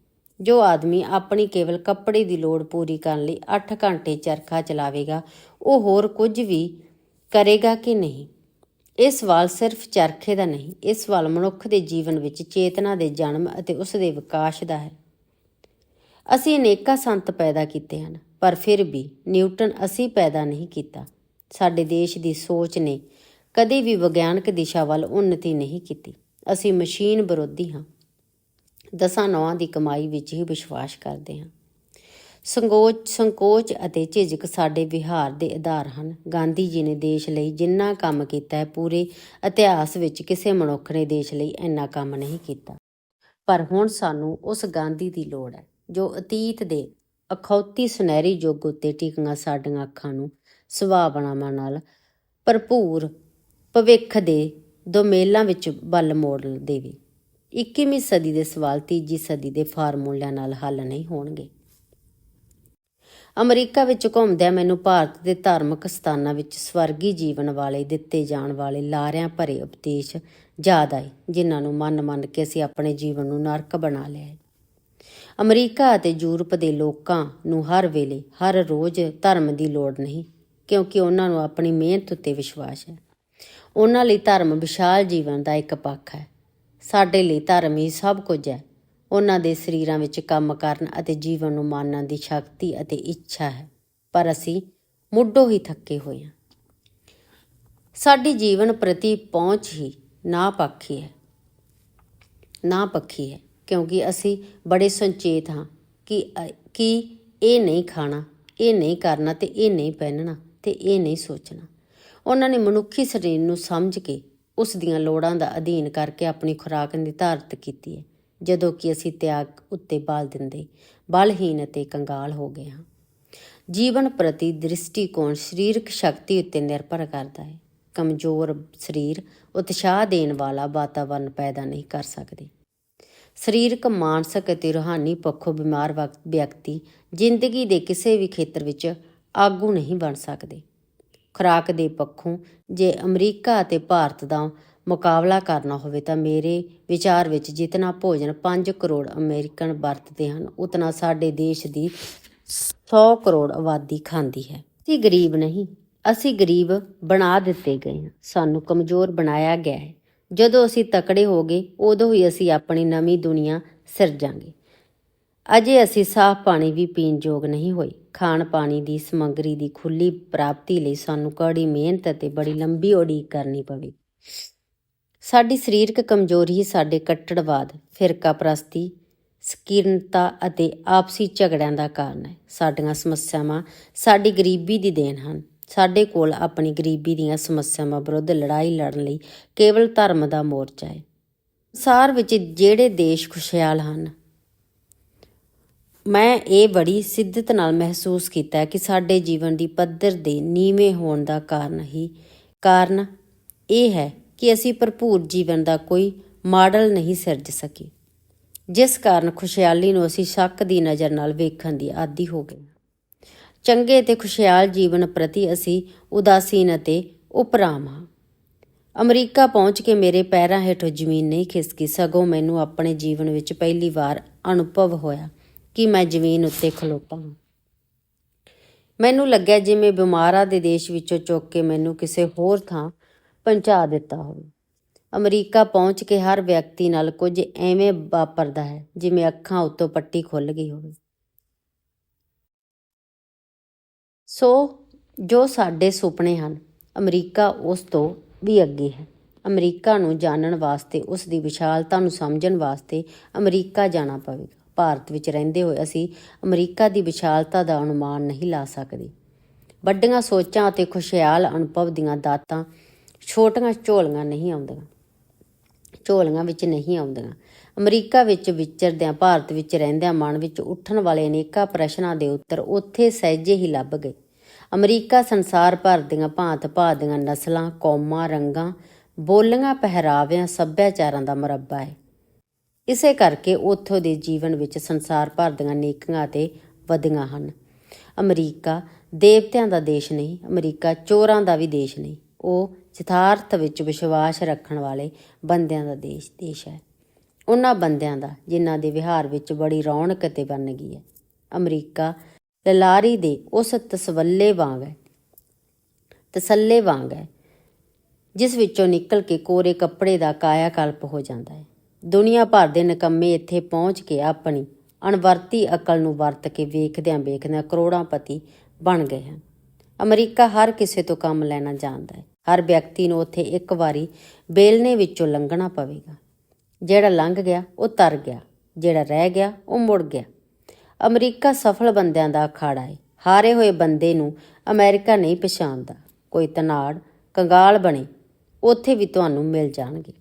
[SPEAKER 1] ਜੋ ਆਦਮੀ ਆਪਣੀ ਕੇਵਲ ਕੱਪੜੇ ਦੀ ਲੋੜ ਪੂਰੀ ਕਰਨ ਲਈ 8 ਘੰਟੇ ਚਰਖਾ ਚਲਾਵੇਗਾ, ਉਹ ਹੋਰ ਕੁਝ ਵੀ ਕਰੇਗਾ ਕਿ ਨਹੀਂ? ਇਹ ਸਵਾਲ ਸਿਰਫ ਚਰਖੇ ਦਾ ਨਹੀਂ ਇਹ ਸਵਾਲ ਮਨੁੱਖ ਦੇ ਜੀਵਨ ਵਿੱਚ ਚੇਤਨਾ ਦੇ ਜਨਮ ਅਤੇ ਉਸ ਦੇ ਵਿਕਾਸ ਦਾ ਹੈ। ਅਸੀਂ ਅਨੇਕਾਂ ਸੰਤ ਪੈਦਾ ਕੀਤੇ ਹਨ, ਪਰ ਫਿਰ ਵੀ ਨਿਊਟਨ ਅਸੀਂ ਪੈਦਾ ਨਹੀਂ ਕੀਤਾ। ਸਾਡੇ ਦੇਸ਼ ਦੀ ਸੋਚ ਨੇ ਕਦੇ ਵੀ ਵਿਗਿਆਨਕ ਦਿਸ਼ਾ ਵੱਲ ਉન્નਤੀ ਨਹੀਂ ਕੀਤੀ। ਅਸੀਂ ਮਸ਼ੀਨ ਵਿਰੋਧੀ ਹਾਂ। ਦਸਾਂ ਨੌਆਂ ਦੀ ਕਮਾਈ ਵਿੱਚ ਹੀ ਵਿਸ਼ਵਾਸ ਕਰਦੇ ਹਾਂ। ਸੰਕੋਚ ਸੰਕੋਚ ਅਤੇ ਝਿਜਕ ਸਾਡੇ ਵਿਹਾਰ ਦੇ ਆਧਾਰ ਹਨ। ਗਾਂਧੀ ਜੀ ਨੇ ਦੇਸ਼ ਲਈ ਜਿੰਨਾ ਕੰਮ ਕੀਤਾ ਹੈ, ਪੂਰੇ ਇਤਿਹਾਸ ਵਿੱਚ ਕਿਸੇ ਮਨੁੱਖ ਨੇ ਦੇਸ਼ ਲਈ ਇੰਨਾ ਕੰਮ ਨਹੀਂ ਕੀਤਾ। ਪਰ ਹੁਣ ਸਾਨੂੰ ਉਸ ਗਾਂਧੀ ਦੀ ਲੋੜ ਹੈ, ਜੋ ਅਤੀਤ ਦੇ ਅਖੌਤੀ ਸੁਨਹਿਰੀ ਯੁੱਗ ਉੱਤੇ ਟਿਕੀਆਂ ਸਾਡੀਆਂ ਅੱਖਾਂ ਨੂੰ ਸੁਭਾਵਨਾਵਾਂ ਨਾਲ ਭਰਪੂਰ ਭਵਿੱਖ ਦੇ ਦੋਮੇਲਾਂ ਵਿੱਚ ਬਲ ਮੋੜ ਦੇਵੇ। 21ਵੀਂ ਸਦੀ ਦੇ ਸਵਾਲ ਤੀਜੀ ਸਦੀ ਦੇ ਫਾਰਮੂਲਿਆਂ ਨਾਲ ਹੱਲ ਨਹੀਂ ਹੋਣਗੇ। ਅਮਰੀਕਾ ਵਿੱਚ ਘੁੰਮਦਿਆਂ ਮੈਨੂੰ ਭਾਰਤ ਦੇ ਧਾਰਮਿਕ ਸਥਾਨਾਂ ਵਿੱਚ ਸਵਰਗੀ ਜੀਵਨ ਵਾਲੇ, ਦਿੱਤੇ ਜਾਣ ਵਾਲੇ ਲਾਰਿਆਂ ਭਰੇ ਉਪਦੇਸ਼ ਯਾਦ ਆਏ, ਜਿਨ੍ਹਾਂ ਨੂੰ ਮੰਨ-ਮੰਨ ਕੇ ਅਸੀਂ ਆਪਣੇ ਜੀਵਨ ਨੂੰ ਨਰਕ ਬਣਾ ਲਿਆ ਹੈ। ਅਮਰੀਕਾ ਅਤੇ ਯੂਰਪ ਦੇ ਲੋਕਾਂ ਨੂੰ ਹਰ ਵੇਲੇ, ਹਰ ਰੋਜ਼ ਧਰਮ ਦੀ ਲੋੜ ਨਹੀਂ, ਕਿਉਂਕਿ ਉਹਨਾਂ ਨੂੰ ਆਪਣੀ ਮਿਹਨਤ ਉੱਤੇ ਵਿਸ਼ਵਾਸ ਹੈ। ਉਹਨਾਂ ਲਈ ਧਰਮ ਵਿਸ਼ਾਲ ਜੀਵਨ ਦਾ ਇੱਕ ਪੱਖ ਹੈ। ਸਾਡੇ ਲਈ ਧਰਮ ਹੀ ਸਭ ਕੁਝ ਹੈ। ਉਹਨਾਂ ਦੇ ਸਰੀਰਾਂ ਵਿੱਚ ਕੰਮ ਕਰਨ ਅਤੇ ਜੀਵਨ ਨੂੰ ਮਾਨਣ ਦੀ ਸ਼ਕਤੀ ਅਤੇ ਇੱਛਾ ਹੈ। ਪਰ ਅਸੀਂ ਮੁੱਢੋਂ ਹੀ ਥੱਕੇ ਹੋਏ ਹਾਂ। ਸਾਡੀ ਜੀਵਨ ਪ੍ਰਤੀ ਪਹੁੰਚ ਹੀ ਨਾ ਪੱਖੀ ਹੈ। ਨਾ ਪੱਖੀ ਹੈ, ਕਿਉਂਕਿ ਅਸੀਂ ਬੜੇ ਸੰਚੇਤ ਹਾਂ ਕਿ ਕਿ ਇਹ ਨਹੀਂ ਖਾਣਾ, ਇਹ ਨਹੀਂ ਕਰਨਾ ਤੇ ਇਹ ਨਹੀਂ ਪਹਿਨਣਾ ਤੇ ਇਹ ਨਹੀਂ ਸੋਚਣਾ। ਉਹਨਾਂ ਨੇ ਮਨੁੱਖੀ ਸਰੀਰ ਨੂੰ ਸਮਝ ਕੇ ਉਸ ਦੀਆਂ ਲੋੜਾਂ ਦਾ ਅਧੀਨ ਕਰਕੇ ਆਪਣੀ ਖੁਰਾਕ ਨਿਰਧਾਰਤ ਕੀਤੀ ਹੈ, ਜਦੋਂ ਕਿ ਅਸੀਂ ਤਿਆਗ ਉੱਤੇ ਬਾਲ ਦਿੰਦੇ ਬਲਹੀਨ ਅਤੇ ਕੰਗਾਲ ਹੋ ਗਏ ਹਾਂ। ਜੀਵਨ ਪ੍ਰਤੀ ਦ੍ਰਿਸ਼ਟੀਕੋਣ ਸਰੀਰਕ ਸ਼ਕਤੀ ਉੱਤੇ ਨਿਰਭਰ ਕਰਦਾ ਹੈ। ਕਮਜ਼ੋਰ ਸਰੀਰ ਉਤਸ਼ਾਹ ਦੇਣ ਵਾਲਾ ਵਾਤਾਵਰਣ ਪੈਦਾ ਨਹੀਂ ਕਰ ਸਕਦੇ। ਸਰੀਰਕ, ਮਾਨਸਿਕ ਅਤੇ ਰੂਹਾਨੀ ਪੱਖੋਂ ਬਿਮਾਰ ਵਕ- ਵਿਅਕਤੀ ਜ਼ਿੰਦਗੀ ਦੇ ਕਿਸੇ ਵੀ ਖੇਤਰ ਵਿੱਚ ਆਗੂ ਨਹੀਂ ਬਣ ਸਕਦੇ। ਖੁਰਾਕ ਦੇ ਪੱਖੋਂ ਜੇ ਅਮਰੀਕਾ ਅਤੇ ਭਾਰਤ ਦਾ ਮੁਕਾਬਲਾ ਕਰਨਾ ਹੋਵੇ ਤਾਂ ਮੇਰੇ ਵਿਚਾਰ ਵਿੱਚ ਜਿਤਨਾ ਭੋਜਨ 5 ਕਰੋੜ ਅਮਰੀਕਨ ਵਰਤਦੇ ਹਨ, ਉਤਨਾ ਸਾਡੇ ਦੇਸ਼ ਦੀ 100 ਕਰੋੜ ਆਬਾਦੀ ਖਾਂਦੀ ਹੈ। ਅਸੀਂ ਗਰੀਬ ਨਹੀਂ, ਅਸੀਂ ਗਰੀਬ ਬਣਾ ਦਿੱਤੇ ਗਏ ਹਾਂ, ਸਾਨੂੰ ਕਮਜ਼ੋਰ ਬਣਾਇਆ ਗਿਆ ਹੈ। ਜਦੋਂ ਅਸੀਂ ਤਕੜੇ ਹੋ ਗਏ, ਉਦੋਂ ਹੀ ਅਸੀਂ ਆਪਣੀ ਨਵੀਂ ਦੁਨੀਆ ਸਿਰਜਾਂਗੇ। ਅਜੇ ਅਸੀਂ ਸਾਫ਼ ਪਾਣੀ ਵੀ ਪੀਣ ਯੋਗ ਨਹੀਂ ਹੋਏ। ਖਾਣ ਪਾਣੀ ਦੀ ਸਮੱਗਰੀ ਦੀ ਖੁੱਲੀ ਪ੍ਰਾਪਤੀ ਲਈ ਸਾਨੂੰ ਕੜੀ ਮਿਹਨਤ ਅਤੇ ਬੜੀ ਲੰਬੀ ਉਡੀਕ ਕਰਨੀ ਪਵੇ। ਸਾਡੀ ਸਰੀਰਕ ਕਮਜ਼ੋਰੀ ਹੀ ਸਾਡੇ ਕੱਟੜਵਾਦ, ਫਿਰਕਾ ਪ੍ਰਸਤੀ, ਸਕੀਰਨਤਾ ਅਤੇ ਆਪਸੀ ਝਗੜਿਆਂ ਦਾ ਕਾਰਨ ਹੈ। ਸਾਡੀਆਂ ਸਮੱਸਿਆਵਾਂ ਸਾਡੀ ਗਰੀਬੀ ਦੀ ਦੇਣ ਹਨ। ਸਾਡੇ ਕੋਲ ਆਪਣੀ ਗਰੀਬੀ ਦੀਆਂ ਸਮੱਸਿਆਵਾਂ ਵਿਰੁੱਧ ਲੜਾਈ ਲੜਨ ਲਈ ਕੇਵਲ ਧਰਮ ਦਾ ਮੋਰਚਾ ਹੈ। ਸੰਸਾਰ ਵਿੱਚ ਜਿਹੜੇ ਦੇਸ਼ ਖੁਸ਼ਹਾਲ ਹਨ ਮੈਂ ਇਹ ਬੜੀ ਸਿੱਧਤ ਨਾਲ ਮਹਿਸੂਸ ਕੀਤਾ ਕਿ ਸਾਡੇ ਜੀਵਨ ਦੀ ਪੱਧਰ ਦੇ ਨੀਵੇਂ ਹੋਣ ਦਾ ਕਾਰਨ ਹੀ ਕਾਰਨ ਇਹ ਹੈ ਕਿ ਅਸੀਂ ਭਰਪੂਰ ਜੀਵਨ ਦਾ ਕੋਈ ਮਾਡਲ ਨਹੀਂ ਸਿਰਜ ਸਕੇ। ਜਿਸ ਕਾਰਨ ਖੁਸ਼ਹਾਲੀ ਨੂੰ ਅਸੀਂ ਸ਼ੱਕ ਦੀ ਨਜ਼ਰ ਨਾਲ ਵੇਖਣ ਦੀ ਆਦੀ ਹੋ ਗਏ ਚੰਗੇ ਤੇ ਖੁਸ਼ਹਾਲ ਜੀਵਨ ਪ੍ਰਤੀ ਅਸੀਂ ਉਦਾਸੀਨ ਅਤੇ ਉਪਰਾਮ ਹਾਂ। ਅਮਰੀਕਾ ਪਹੁੰਚ ਕੇ ਮੇਰੇ ਪੈਰਾਂ ਹੇਠੋਂ ਜ਼ਮੀਨ ਨਹੀਂ ਖਿਸਕੀ, ਸਗੋਂ ਮੈਨੂੰ ਆਪਣੇ ਜੀਵਨ ਵਿੱਚ ਪਹਿਲੀ ਵਾਰ ਅਨੁਭਵ ਹੋਇਆ ਕਿ ਮੈਂ ਜ਼ਮੀਨ ਉੱਤੇ ਖਲੋਤਾ ਹਾਂ। ਮੈਨੂੰ ਲੱਗਿਆ ਜਿਵੇਂ ਬਿਮਾਰਾਂ ਦੇ ਦੇਸ਼ ਵਿੱਚੋਂ ਚੁੱਕ ਕੇ ਮੈਨੂੰ ਕਿਸੇ ਹੋਰ ਥਾਂ ਪਹੁੰਚਾ ਦਿੱਤਾ ਹੋਵੇ। ਅਮਰੀਕਾ ਪਹੁੰਚ ਕੇ ਹਰ ਵਿਅਕਤੀ ਨਾਲ ਕੁਝ ਐਵੇਂ ਵਾਪਰਦਾ ਹੈ ਜਿਵੇਂ ਅੱਖਾਂ ਉੱਤੋਂ ਪੱਟੀ ਖੁੱਲ ਗਈ ਹੋਵੇ। ਸੋ, ਜੋ ਸਾਡੇ ਸੁਪਨੇ ਹਨ, ਅਮਰੀਕਾ ਉਸ ਤੋਂ ਵੀ ਅੱਗੇ ਹੈ। ਅਮਰੀਕਾ ਨੂੰ ਜਾਣਨ ਵਾਸਤੇ, ਉਸ ਦੀ ਵਿਸ਼ਾਲਤਾ ਨੂੰ ਸਮਝਣ ਵਾਸਤੇ ਅਮਰੀਕਾ ਜਾਣਾ ਪਵੇਗਾ। ਭਾਰਤ ਵਿੱਚ ਰਹਿੰਦੇ ਹੋਏ ਅਸੀਂ ਅਮਰੀਕਾ ਦੀ ਵਿਸ਼ਾਲਤਾ ਦਾ ਅਨੁਮਾਨ ਨਹੀਂ ਲਾ ਸਕਦੇ। ਵੱਡੀਆਂ ਸੋਚਾਂ ਅਤੇ ਖੁਸ਼ਹਾਲ ਅਨੁਭਵ ਦੀਆਂ ਦਾਤਾਂ ਛੋਟੀਆਂ ਝੋਲੀਆਂ ਨਹੀਂ ਆਉਂਦੀਆਂ। ਝੋਲੀਆਂ ਵਿੱਚ ਨਹੀਂ ਆਉਂਦੀਆਂ। ਅਮਰੀਕਾ ਵਿੱਚ ਵਿਚਰਦਿਆਂ, ਭਾਰਤ ਵਿੱਚ ਰਹਿੰਦਿਆਂ ਮਨ ਵਿੱਚ ਉੱਠਣ ਵਾਲੇ ਅਨੇਕਾਂ ਪ੍ਰਸ਼ਨਾਂ ਦੇ ਉੱਤਰ ਉੱਥੇ ਸਹਿਜੇ ਹੀ ਲੱਭ ਗਏ। ਅਮਰੀਕਾ ਸੰਸਾਰ ਭਰ ਦੀਆਂ ਭਾਂਤ-ਭਾਂਤ ਦੀਆਂ ਨਸਲਾਂ, ਕੌਮਾਂ, ਰੰਗਾਂ, ਬੋਲੀਆਂ, ਪਹਿਰਾਵਿਆਂ, ਸੱਭਿਆਚਾਰਾਂ ਦਾ ਮਰੱਬਾ ਹੈ। ਇਸੇ ਕਰਕੇ ਉੱਥੋਂ ਦੇ ਜੀਵਨ ਵਿੱਚ ਸੰਸਾਰ ਭਰ ਦੀਆਂ ਨੇਕੀਆਂ ਅਤੇ ਵਧੀਆਂ ਹਨ। ਅਮਰੀਕਾ ਦੇਵਤਿਆਂ ਦਾ ਦੇਸ਼ ਨਹੀਂ, ਅਮਰੀਕਾ ਚੋਰਾਂ ਦਾ ਵੀ ਦੇਸ਼ ਨਹੀਂ। ਉਹ ਯਥਾਰਥ ਵਿੱਚ ਵਿਸ਼ਵਾਸ ਰੱਖਣ ਵਾਲੇ ਬੰਦਿਆਂ ਦਾ ਦੇਸ਼ ਦੇਸ਼ ਹੈ। ਉਹਨਾਂ ਬੰਦਿਆਂ ਦਾ, ਜਿਨ੍ਹਾਂ ਦੇ ਵਿਹਾਰ ਵਿੱਚ ਬੜੀ ਰੌਣਕ ਅਤੇ ਗਈ ਹੈ। ਅਮਰੀਕਾ ਲਲਾਰੀ ਦੇ ਉਸ ਤਸਵੱਲੇ ਵਾਂਗ ਹੈ। ਤਸੱਲੇ ਵਾਂਗ ਹੈ, ਜਿਸ ਵਿੱਚੋਂ ਨਿਕਲ ਕੇ ਕੋਰੇ ਕੱਪੜੇ ਦਾ ਕਾਇਆ ਕਲਪ ਹੋ ਜਾਂਦਾ ਹੈ। ਦੁਨੀਆ ਭਰ ਦੇ ਨਿਕੰਮੇ ਇੱਥੇ ਪਹੁੰਚ ਕੇ ਆਪਣੀ ਅਣਵਰਤੀ ਅਕਲ ਨੂੰ ਵਰਤ ਕੇ ਵੇਖਦਿਆਂ ਵੇਖਦਿਆਂ ਕਰੋੜਾਂ ਪਤੀ ਬਣ ਗਏ ਹਨ। ਅਮਰੀਕਾ ਹਰ ਕਿਸੇ ਤੋਂ ਕੰਮ ਲੈਣਾ ਜਾਣਦਾ ਹੈ। ਹਰ ਵਿਅਕਤੀ ਨੂੰ ਉੱਥੇ ਇੱਕ ਵਾਰੀ ਬੇਲਨੇ ਵਿੱਚੋਂ ਲੰਘਣਾ ਪਵੇਗਾ। ਜਿਹੜਾ ਲੰਘ ਗਿਆ, ਉਹ ਤਰ ਗਿਆ। ਜਿਹੜਾ ਰਹਿ ਗਿਆ, ਉਹ ਮੁੜ ਗਿਆ। ਅਮਰੀਕਾ ਸਫਲ ਬੰਦਿਆਂ ਦਾ ਅਖਾੜਾ ਹੈ। ਹਾਰੇ ਹੋਏ ਬੰਦੇ ਨੂੰ ਅਮਰੀਕਾ ਨਹੀਂ ਪਛਾਣਦਾ। ਕੋਈ ਤਨਾੜ, ਕੰਗਾਲ ਬਣੇ, ਉੱਥੇ ਵੀ ਤੁਹਾਨੂੰ ਮਿਲ ਜਾਣਗੇ।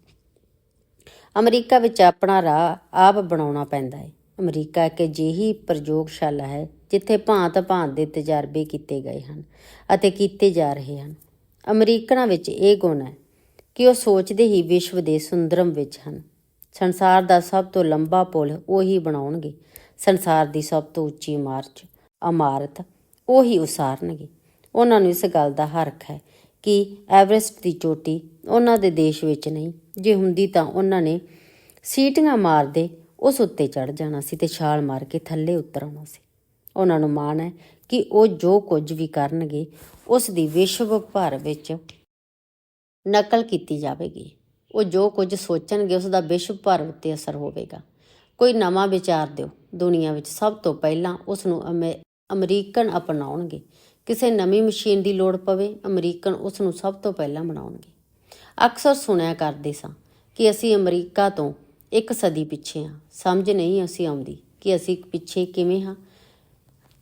[SPEAKER 1] ਅਮਰੀਕਾ ਵਿੱਚ ਆਪਣਾ ਰਾਹ ਆਪ ਬਣਾਉਣਾ ਪੈਂਦਾ ਹੈ। ਅਮਰੀਕਾ ਇੱਕ ਅਜਿਹੀ ਪ੍ਰਯੋਗਸ਼ਾਲਾ ਹੈ ਜਿੱਥੇ ਭਾਂਤ-ਭਾਂਤ ਦੇ ਤਜਰਬੇ ਕੀਤੇ ਗਏ ਹਨ ਅਤੇ ਕੀਤੇ ਜਾ ਰਹੇ ਹਨ। ਅਮਰੀਕਨਾਂ ਵਿੱਚ ਇਹ ਗੁਣ ਹੈ ਕਿ ਉਹ ਸੋਚਦੇ ਹੀ ਵਿਸ਼ਵ ਦੇ ਸੁੰਦਰਮ ਵਿੱਚ ਹਨ। ਸੰਸਾਰ ਦਾ ਸਭ ਤੋਂ ਲੰਬਾ ਪੁਲ ਉਹੀ ਬਣਾਉਣਗੇ। ਸੰਸਾਰ ਦੀ ਸਭ ਤੋਂ ਉੱਚੀ ਇਮਾਰਤ ਇਮਾਰਤ ਉਹੀ ਉਸਾਰਨਗੇ। ਉਹਨਾਂ ਨੂੰ ਇਸ ਗੱਲ ਦਾ ਹਰਖ ਹੈ ਕਿ ਐਵਰੈਸਟ ਦੀ ਚੋਟੀ ਉਹਨਾਂ ਦੇ ਦੇਸ਼ ਵਿੱਚ ਨਹੀਂ ਜੇ ਹੁੰਦੀ ਤਾਂ ਉਹਨਾਂ ਨੇ ਸੀਟੀਆਂ ਮਾਰਦੇ ਉਸ ਉੱਤੇ ਚੜ ਜਾਣਾ ਸੀ ਤੇ ਛਾਲ ਮਾਰ ਕੇ ਥੱਲੇ ਉਤਰ ਆਉਣਾ ਸੀ। ਉਹਨਾਂ ਨੂੰ ਮਾਣ ਹੈ ਕਿ ਉਹ ਜੋ ਕੁਝ ਵੀ ਕਰਨਗੇ, ਉਸ ਦੀ ਵਿਸ਼ਵ ਭਰ ਵਿੱਚ ਨਕਲ ਕੀਤੀ ਜਾਵੇਗੀ। ਉਹ ਜੋ ਕੁਝ ਸੋਚਣਗੇ, ਉਸ ਦਾ ਵਿਸ਼ਵ ਭਰ ਉੱਤੇ ਅਸਰ ਹੋਵੇਗਾ। ਕੋਈ ਨਵਾਂ ਵਿਚਾਰ ਦਿਓ। ਦੁਨੀਆ ਵਿੱਚ ਸਭ ਤੋਂ ਪਹਿਲਾਂ ਉਸ ਨੂੰ ਅਮੇ- ਅਮਰੀਕਨ ਅਪਣਾਉਣਗੇ। ਕਿਸੇ ਨਵੀਂ ਮਸ਼ੀਨ ਦੀ ਲੋੜ ਪਵੇ, ਅਮਰੀਕਨ ਉਸ ਨੂੰ ਸਭ ਤੋਂ ਪਹਿਲਾਂ ਬਣਾਉਣਗੇ ਅਕਸਰ ਸੁਣਿਆ ਕਰਦੇ ਸਾਂ ਕਿ ਅਸੀਂ ਅਮਰੀਕਾ ਤੋਂ ਇੱਕ ਸਦੀ ਪਿੱਛੇ ਹਾਂ। ਸਮਝ ਨਹੀਂ ਅਸੀਂ ਆਉਂਦੀ ਕਿ ਅਸੀਂ ਪਿੱਛੇ ਕਿਵੇਂ ਹਾਂ।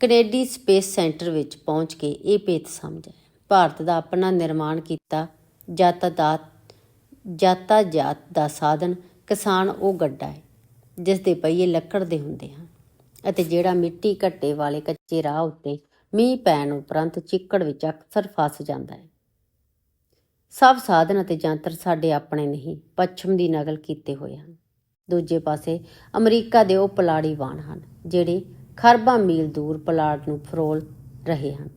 [SPEAKER 1] ਕੈਨੇਡੀ ਸਪੇਸ ਸੈਂਟਰ ਵਿੱਚ ਪਹੁੰਚ ਕੇ ਇਹ ਭੇਤ ਸਮਝ ਆਇਆ। ਭਾਰਤ ਦਾ ਆਪਣਾ ਨਿਰਮਾਣ ਕੀਤਾ ਜਾਤਾਦਾਤ ਜਾਤਾ ਜਾਤ ਦਾ ਸਾਧਨ ਕਿਸਾਨ ਉਹ ਗੱਡਾ ਹੈ ਜਿਸ ਦੇ ਪਹੀਏ ਲੱਕੜ ਦੇ ਹੁੰਦੇ ਹਨ ਅਤੇ ਜਿਹੜਾ ਮਿੱਟੀ ਘੱਟੇ ਵਾਲੇ ਕੱਚੇ ਰਾਹ ਉੱਤੇ ਮੀਂਹ ਪੈਣ ਉਪਰੰਤ ਚਿੱਕੜ ਵਿੱਚ ਅਕਸਰ ਫਸ ਜਾਂਦਾ ਹੈ। ਸਭ ਸਾਧਨ ਅਤੇ ਯੰਤਰ ਸਾਡੇ ਆਪਣੇ ਨਹੀਂ, ਪੱਛਮ ਦੀ ਨਕਲ ਕੀਤੇ ਹੋਏ ਹਨ। ਦੂਜੇ ਪਾਸੇ ਅਮਰੀਕਾ ਦੇ ਉਹ ਪਲਾੜੀ ਵਾਹਨ ਹਨ, ਜਿਹੜੇ ਖਰਬਾਂ ਮੀਲ ਦੂਰ ਪਲਾੜ ਨੂੰ ਫਰੋਲ ਰਹੇ ਹਨ।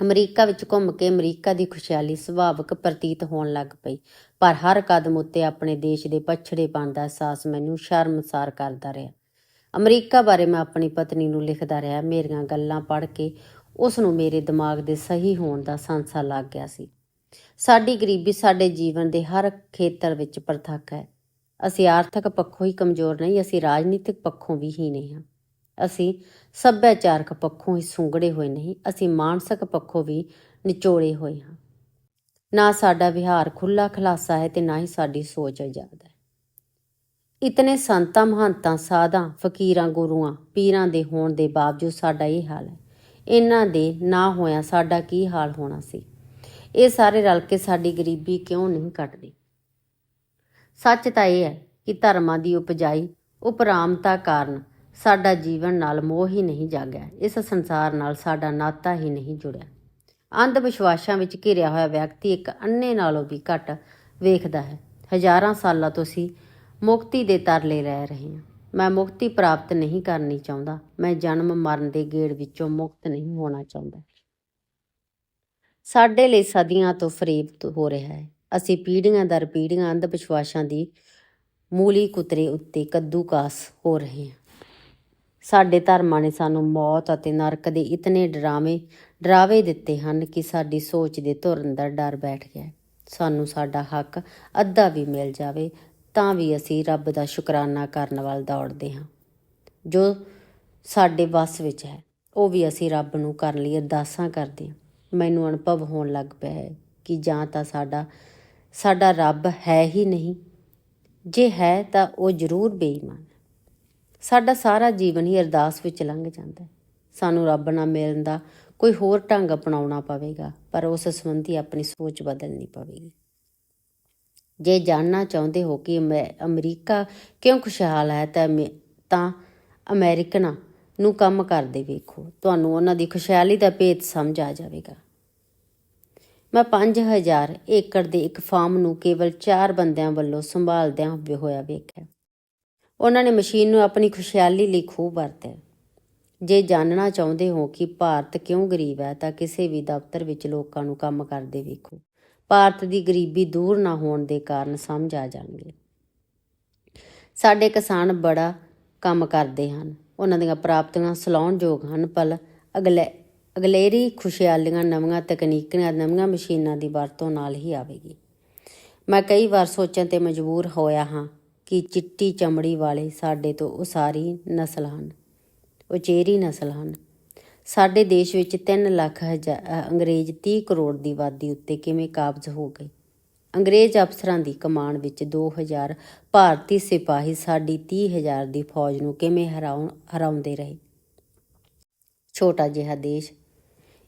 [SPEAKER 1] ਅਮਰੀਕਾ ਵਿੱਚ ਘੁੰਮ ਕੇ ਅਮਰੀਕਾ ਦੀ ਖੁਸ਼ਹਾਲੀ ਸੁਭਾਵਿਕ ਪ੍ਰਤੀਤ ਹੋਣ ਲੱਗ ਪਈ, ਪਰ ਹਰ ਕਦਮ ਉੱਤੇ ਆਪਣੇ ਦੇਸ਼ ਦੇ ਪਛੜੇਪਣ ਦਾ ਅਹਿਸਾਸ ਮੈਨੂੰ ਸ਼ਰਮਸਾਰ ਕਰਦਾ ਰਿਹਾ। ਅਮਰੀਕਾ ਬਾਰੇ ਮੈਂ ਆਪਣੀ ਪਤਨੀ ਨੂੰ ਲਿਖਦਾ ਰਿਹਾ, ਮੇਰੀਆਂ ਗੱਲਾਂ ਪੜ੍ਹ ਕੇ ਉਸ ਨੂੰ ਮੇਰੇ ਦਿਮਾਗ ਦੇ ਸਹੀ ਹੋਣ ਦਾ ਸੰਸਾ ਲੱਗ ਗਿਆ ਸੀ। ਸਾਡੀ ਗਰੀਬੀ ਸਾਡੇ ਜੀਵਨ ਦੇ ਹਰ ਖੇਤਰ ਵਿੱਚ ਪ੍ਰਤੱਖ ਹੈ। ਅਸੀਂ ਆਰਥਿਕ ਪੱਖੋਂ ਹੀ ਕਮਜ਼ੋਰ ਨਹੀਂ, ਅਸੀਂ ਰਾਜਨੀਤਿਕ ਪੱਖੋਂ ਵੀ ਹੀ ਨਹੀਂ ਹਾਂ। ਅਸੀਂ ਸੱਭਿਆਚਾਰਕ ਪੱਖੋਂ ਹੀ ਸੁੰਗੜੇ ਹੋਏ ਨਹੀਂ, ਅਸੀਂ ਮਾਨਸਿਕ ਪੱਖੋਂ ਵੀ ਨਿਚੋੜੇ ਹੋਏ ਹਾਂ। ਨਾ ਸਾਡਾ ਵਿਹਾਰ ਖੁੱਲਾ ਖਲਾਸਾ ਹੈ ਤੇ ਨਾ ਹੀ ਸਾਡੀ ਸੋਚ ਆਜ਼ਾਦ ਹੈ। ਇਤਨੇ ਸੰਤਾਂ ਮਹੰਤਾਂ, ਸਾਧਾਂ, ਫਕੀਰਾਂ, ਗੁਰੂਆਂ, ਪੀਰਾਂ ਦੇ ਹੋਣ ਦੇ ਬਾਵਜੂਦ ਸਾਡਾ ਇਹ ਹਾਲ ਹੈ। ਇਹਨਾਂ ਦੇ ਨਾ ਹੋਇਆ ਸਾਡਾ ਕੀ ਹਾਲ ਹੋਣਾ ਸੀ? ਇਹ ਸਾਰੇ ਰਲ ਕੇ ਸਾਡੀ ਗਰੀਬੀ ਕਿਉਂ ਨਹੀਂ ਕੱਟਦੇ? ਸੱਚ ਤਾਂ ਇਹ ਹੈ ਕਿ ਧਰਮਾਂ ਦੀ ਉਪਜਾਈ, ਉਪਰਾਮਤਾ ਕਾਰਨ ਸਾਡਾ ਜੀਵਨ ਨਾਲ ਮੋਹ ਹੀ ਨਹੀਂ ਜਾਗਿਆ। ਇਸ ਸੰਸਾਰ ਨਾਲ ਸਾਡਾ ਨਾਤਾ ਹੀ ਨਹੀਂ ਜੁੜਿਆ। ਅੰਧ ਵਿਸ਼ਵਾਸਾਂ ਵਿੱਚ ਘਿਰਿਆ ਹੋਇਆ ਵਿਅਕਤੀ ਇੱਕ ਅੰਨੇ ਨਾਲੋਂ ਵੀ ਘੱਟ ਵੇਖਦਾ ਹੈ। ਹਜ਼ਾਰਾਂ ਸਾਲਾਂ ਤੋਂ ਅਸੀਂ ਮੁਕਤੀ ਦੇ ਤਰਲੇ ਰਹਿ ਰਹੇ ਹਾਂ। ਮੈਂ ਮੁਕਤੀ ਪ੍ਰਾਪਤ ਨਹੀਂ ਕਰਨੀ ਚਾਹੁੰਦਾ। ਮੈਂ ਜਨਮ ਮਰਨ ਦੇ ਗੇੜ ਵਿੱਚੋਂ ਮੁਕਤ ਨਹੀਂ ਹੋਣਾ ਚਾਹੁੰਦਾ। ਸਾਡੇ ਲਈ ਸਦੀਆਂ ਤੋਂ ਫਰੇਬ ਹੋ ਰਿਹਾ ਹੈ। ਅਸੀਂ ਪੀੜ੍ਹੀਆਂ ਦਰ ਪੀੜ੍ਹੀਆਂ ਅੰਧ ਵਿਸ਼ਵਾਸਾਂ ਦੀ ਮੂਲੀ ਕੁਤਰੇ ਉੱਤੇ ਕੱਦੂਕਾਸ ਹੋ ਰਹੇ ਹਾਂ। ਸਾਡੇ ਧਰਮਾਂ ਨੇ ਸਾਨੂੰ ਮੌਤ ਅਤੇ ਨਰਕ ਦੇ ਇਤਨੇ ਡਰਾਵੇਂ, ਡਰਾਵੇ ਦਿੱਤੇ ਹਨ ਕਿ ਸਾਡੀ ਸੋਚ ਦੇ ਧੁਰ ਅੰਦਰ ਡਰ ਬੈਠ ਗਿਆ ਸਾਨੂੰ ਸਾਡਾ ਹੱਕ ਅੱਧਾ ਵੀ ਮਿਲ ਜਾਵੇ, ਤਾਂ ਵੀ ਅਸੀਂ ਰੱਬ ਦਾ ਸ਼ੁਕਰਾਨਾ ਕਰਨ ਵੱਲ ਦੌੜਦੇ ਹਾਂ। ਜੋ ਸਾਡੇ ਵੱਸ ਵਿੱਚ ਹੈ, ਉਹ ਵੀ ਅਸੀਂ ਰੱਬ ਨੂੰ ਕਰਨ ਲਈ ਅਰਦਾਸਾਂ ਕਰਦੇ ਹਾਂ। ਮੈਨੂੰ ਅਨੁਭਵ ਹੋਣ ਲੱਗ ਪਿਆ ਹੈ ਕਿ ਜਾਂ ਤਾਂ ਸਾਡਾ ਸਾਡਾ ਰੱਬ ਹੈ ਹੀ ਨਹੀਂ। ਜੇ ਹੈ ਤਾਂ ਉਹ ਜ਼ਰੂਰ ਬੇਈਮਾਨ ਸਾਡਾ ਸਾਰਾ ਜੀਵਨ ਹੀ ਅਰਦਾਸ ਵਿੱਚ ਲੰਘ ਜਾਂਦਾ ਹੈ। ਸਾਨੂੰ ਰੱਬ ਨਾਲ ਮਿਲਣ ਦਾ ਕੋਈ ਹੋਰ ਢੰਗ ਅਪਣਾਉਣਾ ਪਵੇਗਾ, ਪਰ ਉਸ ਸੰਬੰਧੀ ਆਪਣੀ ਸੋਚ ਬਦਲਣੀ ਪਵੇਗੀ। ਜੇ ਜਾਣਨਾ ਚਾਹੁੰਦੇ ਹੋ ਕਿ ਅਮੈ- ਅਮਰੀਕਾ ਕਿਉਂ ਖੁਸ਼ਹਾਲ ਹੈ, ਤਾਂ ਅਮੇ- ਤਾਂ ਅਮਰੀਕਨਾਂ ਨੂੰ ਕੰਮ ਕਰਦੇ ਵੇਖੋ। ਤੁਹਾਨੂੰ ਉਹਨਾਂ ਦੀ ਖੁਸ਼ਹਾਲੀ ਦਾ ਭੇਤ ਸਮਝ ਆ ਜਾਵੇਗਾ। ਮੈਂ 5000 ਏਕੜ ਦੇ ਇੱਕ ਫਾਰਮ ਨੂੰ ਕੇਵਲ 4 ਬੰਦਿਆਂ ਵੱਲੋਂ ਸੰਭਾਲਦਿਆਂ ਹੋਇਆ ਵੇਖਿਆ। ਉਹਨਾਂ ਨੇ ਮਸ਼ੀਨ ਨੂੰ ਆਪਣੀ ਖੁਸ਼ਹਾਲੀ ਲਈ ਖੂਬ ਵਰਤਿਆ। ਜੇ ਜਾਣਨਾ ਚਾਹੁੰਦੇ ਹੋ ਕਿ ਭਾਰਤ ਕਿਉਂ ਗਰੀਬ ਹੈ, ਤਾਂ ਕਿਸੇ ਵੀ ਦਫ਼ਤਰ ਵਿੱਚ ਲੋਕਾਂ ਨੂੰ ਕੰਮ ਕਰਦੇ ਵੇਖੋ। ਭਾਰਤ ਦੀ ਗਰੀਬੀ ਦੂਰ ਨਾ ਹੋਣ ਦੇ ਕਾਰਨ ਸਮਝ ਆ ਜਾਣਗੇ। ਸਾਡੇ ਕਿਸਾਨ ਬੜਾ ਕੰਮ ਕਰਦੇ ਹਨ। ਉਹਨਾਂ ਦੀਆਂ ਪ੍ਰਾਪਤੀਆਂ ਸਲਾਉਣਯੋਗ ਹਨ, ਪਰ ਅਗਲੇ, ਅਗਲੇਰੀ ਖੁਸ਼ਹਾਲੀਆਂ ਨਵੀਆਂ ਤਕਨੀਕਾਂ ਨਵੀਆਂ ਮਸ਼ੀਨਾਂ ਦੀ ਵਰਤੋਂ ਨਾਲ ਹੀ ਆਵੇਗੀ। ਮੈਂ ਕਈ ਵਾਰ ਸੋਚਣ ਤੇ ਮਜਬੂਰ ਹੋਇਆ ਹਾਂ ਕਿ ਚਿੱਟੀ ਚਮੜੀ ਵਾਲੇ ਸਾਡੇ ਤੋਂ ਉਸਾਰੀ ਨਸਲ ਹਨ, ਉਚੇਰੀ ਨਸਲ ਹਨ। ਸਾਡੇ ਦੇਸ਼ ਵਿੱਚ 3 ਲੱਖ ਹਜ਼ਾ- ਅੰਗਰੇਜ਼ 30 ਕਰੋੜ ਦੀ ਆਬਾਦੀ ਉੱਤੇ ਕਿਵੇਂ ਕਾਬਜ਼ ਹੋ ਗਏ? ਅੰਗਰੇਜ਼ ਅਫਸਰਾਂ ਦੀ ਕਮਾਨ ਵਿੱਚ 2000 ਭਾਰਤੀ ਸਿਪਾਹੀ ਸਾਡੀ 30000 ਦੀ ਫੌਜ ਨੂੰ ਕਿਵੇਂ ਹਰਾਉਣ, ਹਰਾਉਂਦੇ ਰਹੇ? ਛੋਟਾ ਜਿਹਾ ਦੇਸ਼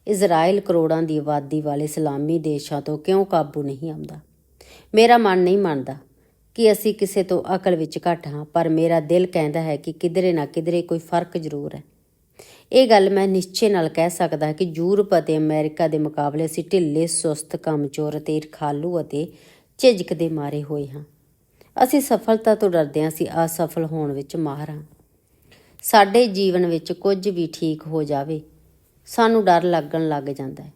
[SPEAKER 1] ਇਜ਼ਰਾਈਲ ਕਰੋੜਾਂ ਦੀ ਆਬਾਦੀ ਵਾਲੇ ਇਸਲਾਮੀ ਦੇਸ਼ਾਂ ਤੋਂ ਕਿਉਂ ਕਾਬੂ ਨਹੀਂ ਆਉਂਦਾ? ਮੇਰਾ ਮਨ ਨਹੀਂ ਮੰਨਦਾ ਕਿ ਅਸੀਂ ਕਿਸੇ ਤੋਂ ਅਕਲ ਵਿੱਚ ਘੱਟ ਹਾਂ, ਪਰ ਮੇਰਾ ਦਿਲ ਕਹਿੰਦਾ ਹੈ ਕਿ ਕਿਧਰੇ ਨਾ ਕਿਧਰੇ ਕੋਈ ਫ਼ਰਕ ਜ਼ਰੂਰ ਹੈ। ਇਹ ਗੱਲ ਮੈਂ ਨਿਸ਼ਚੇ ਨਾਲ ਕਹਿ ਸਕਦਾ ਕਿ ਯੂਰਪ ਅਤੇ ਅਮਰੀਕਾ ਦੇ ਮੁਕਾਬਲੇ ਅਸੀਂ ਢਿੱਲੇ, ਸੁਸਤ, ਕਮਜ਼ੋਰ ਅਤੇ ਈਰਖਾਲੂ ਅਤੇ ਝਿਜਕ ਦੇ ਮਾਰੇ ਹੋਏ ਹਾਂ। ਅਸੀਂ ਸਫਲਤਾ ਤੋਂ ਡਰਦੇ ਹਾਂ, ਅਸੀਂ ਅਸਫਲ ਹੋਣ ਵਿੱਚ ਮਾਹਰ ਹਾਂ। ਸਾਡੇ ਜੀਵਨ ਵਿੱਚ ਕੁਝ ਵੀ ਠੀਕ ਹੋ ਜਾਵੇ, ਸਾਨੂੰ ਡਰ ਲੱਗਣ ਲੱਗ ਜਾਂਦਾ ਹੈ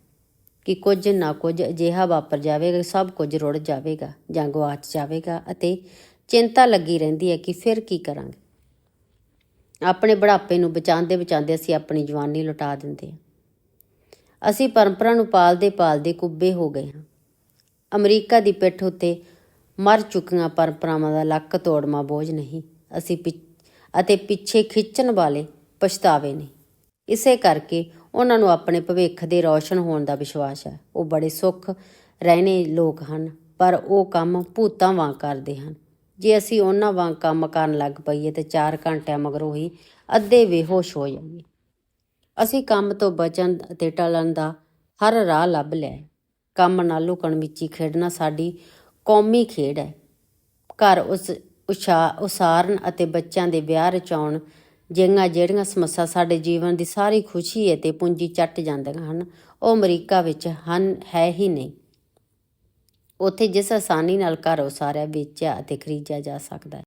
[SPEAKER 1] ਕਿ ਕੁਝ ਨਾ ਕੁਝ ਅਜਿਹਾ ਵਾਪਰ ਜਾਵੇਗਾ, ਸਭ ਕੁਝ ਰੁੜ ਜਾਵੇਗਾ ਜਾਂ ਗਵਾਚ ਜਾਵੇਗਾ ਅਤੇ ਚਿੰਤਾ ਲੱਗੀ ਰਹਿੰਦੀ ਹੈ ਕਿ ਫਿਰ ਕੀ ਕਰਾਂਗੇ। ਆਪਣੇ ਬੁਢਾਪੇ ਨੂੰ ਬਚਾਉਂਦੇ ਬਚਾਉਂਦੇ ਅਸੀਂ ਆਪਣੀ ਜਵਾਨੀ ਲੁਟਾ ਦਿੰਦੇ ਹਾਂ। ਅਸੀਂ ਪਰੰਪਰਾ ਨੂੰ ਪਾਲਦੇ ਪਾਲਦੇ ਕੁੱਬੇ ਹੋ ਗਏ ਹਾਂ। ਅਮਰੀਕਾ ਦੀ ਪਿੱਠ ਉੱਤੇ ਮਰ ਚੁੱਕੀਆਂ ਪਰੰਪਰਾਵਾਂ ਦਾ ਲੱਕ ਤੋੜਮਾ ਬੋਝ ਨਹੀਂ। ਅਸੀਂ ਪਿ- ਅਤੇ ਪਿੱਛੇ ਖਿੱਚਣ ਵਾਲੇ ਪਛਤਾਵੇ ਨਹੀਂ। ਇਸੇ ਕਰਕੇ ਉਹਨਾਂ ਨੂੰ ਆਪਣੇ ਭਵਿੱਖ ਦੇ ਰੌਸ਼ਨ ਹੋਣ ਦਾ ਵਿਸ਼ਵਾਸ ਹੈ। ਉਹ ਬੜੇ ਸੁੱਖ ਰਹਿਣੇ ਲੋਕ ਹਨ, ਪਰ ਉਹ ਕੰਮ ਭੂਤਾਂ ਵਾਂਗ ਕਰਦੇ ਹਨ। ਜੇ ਅਸੀਂ ਉਹਨਾਂ ਵਾਂਗ ਕੰਮ ਕਰਨ ਲੱਗ ਪਈਏ ਤੇ 4 ਘੰਟਿਆਂ ਮਗਰੋਂ ਹੀ ਅੱਧੇ ਬੇਹੋਸ਼ ਹੋ ਜਾਈਏ। ਅਸੀਂ ਕੰਮ ਤੋਂ ਬਚਣ ਅਤੇ ਟਲਣ ਦਾ ਹਰ ਰਾਹ ਲੱਭ ਲਿਆ ਕੰਮ ਨਾਲ ਲੁਕਣ ਮਿੱਚੀ ਖੇਡਣਾ ਸਾਡੀ ਕੌਮੀ ਖੇਡ ਹੈ। ਘਰ ਉਸ ਉਸ਼ਾ, ਉਸਾਰਨ ਅਤੇ ਬੱਚਿਆਂ ਦੇ ਵਿਆਹ ਰਚਾਉਣ ਜਿਹੀਆਂ ਜਿਹੜੀਆਂ ਸਮੱਸਿਆ ਸਾਡੇ ਜੀਵਨ ਦੀ ਸਾਰੀ ਖੁਸ਼ੀ ਅਤੇ ਪੂੰਜੀ ਚੱਟ ਜਾਂਦੀਆਂ ਹਨ, ਉਹ ਅਮਰੀਕਾ ਵਿੱਚ ਹਨ, ਹੈ ਹੀ ਨਹੀਂ। ਉੱਥੇ ਜਿਸ ਆਸਾਨੀ ਨਾਲ ਘਰ ਉਸਾਰਿਆ, ਵੇਚਿਆ ਅਤੇ ਖਰੀਦਿਆ ਜਾ ਸਕਦਾ ਹੈ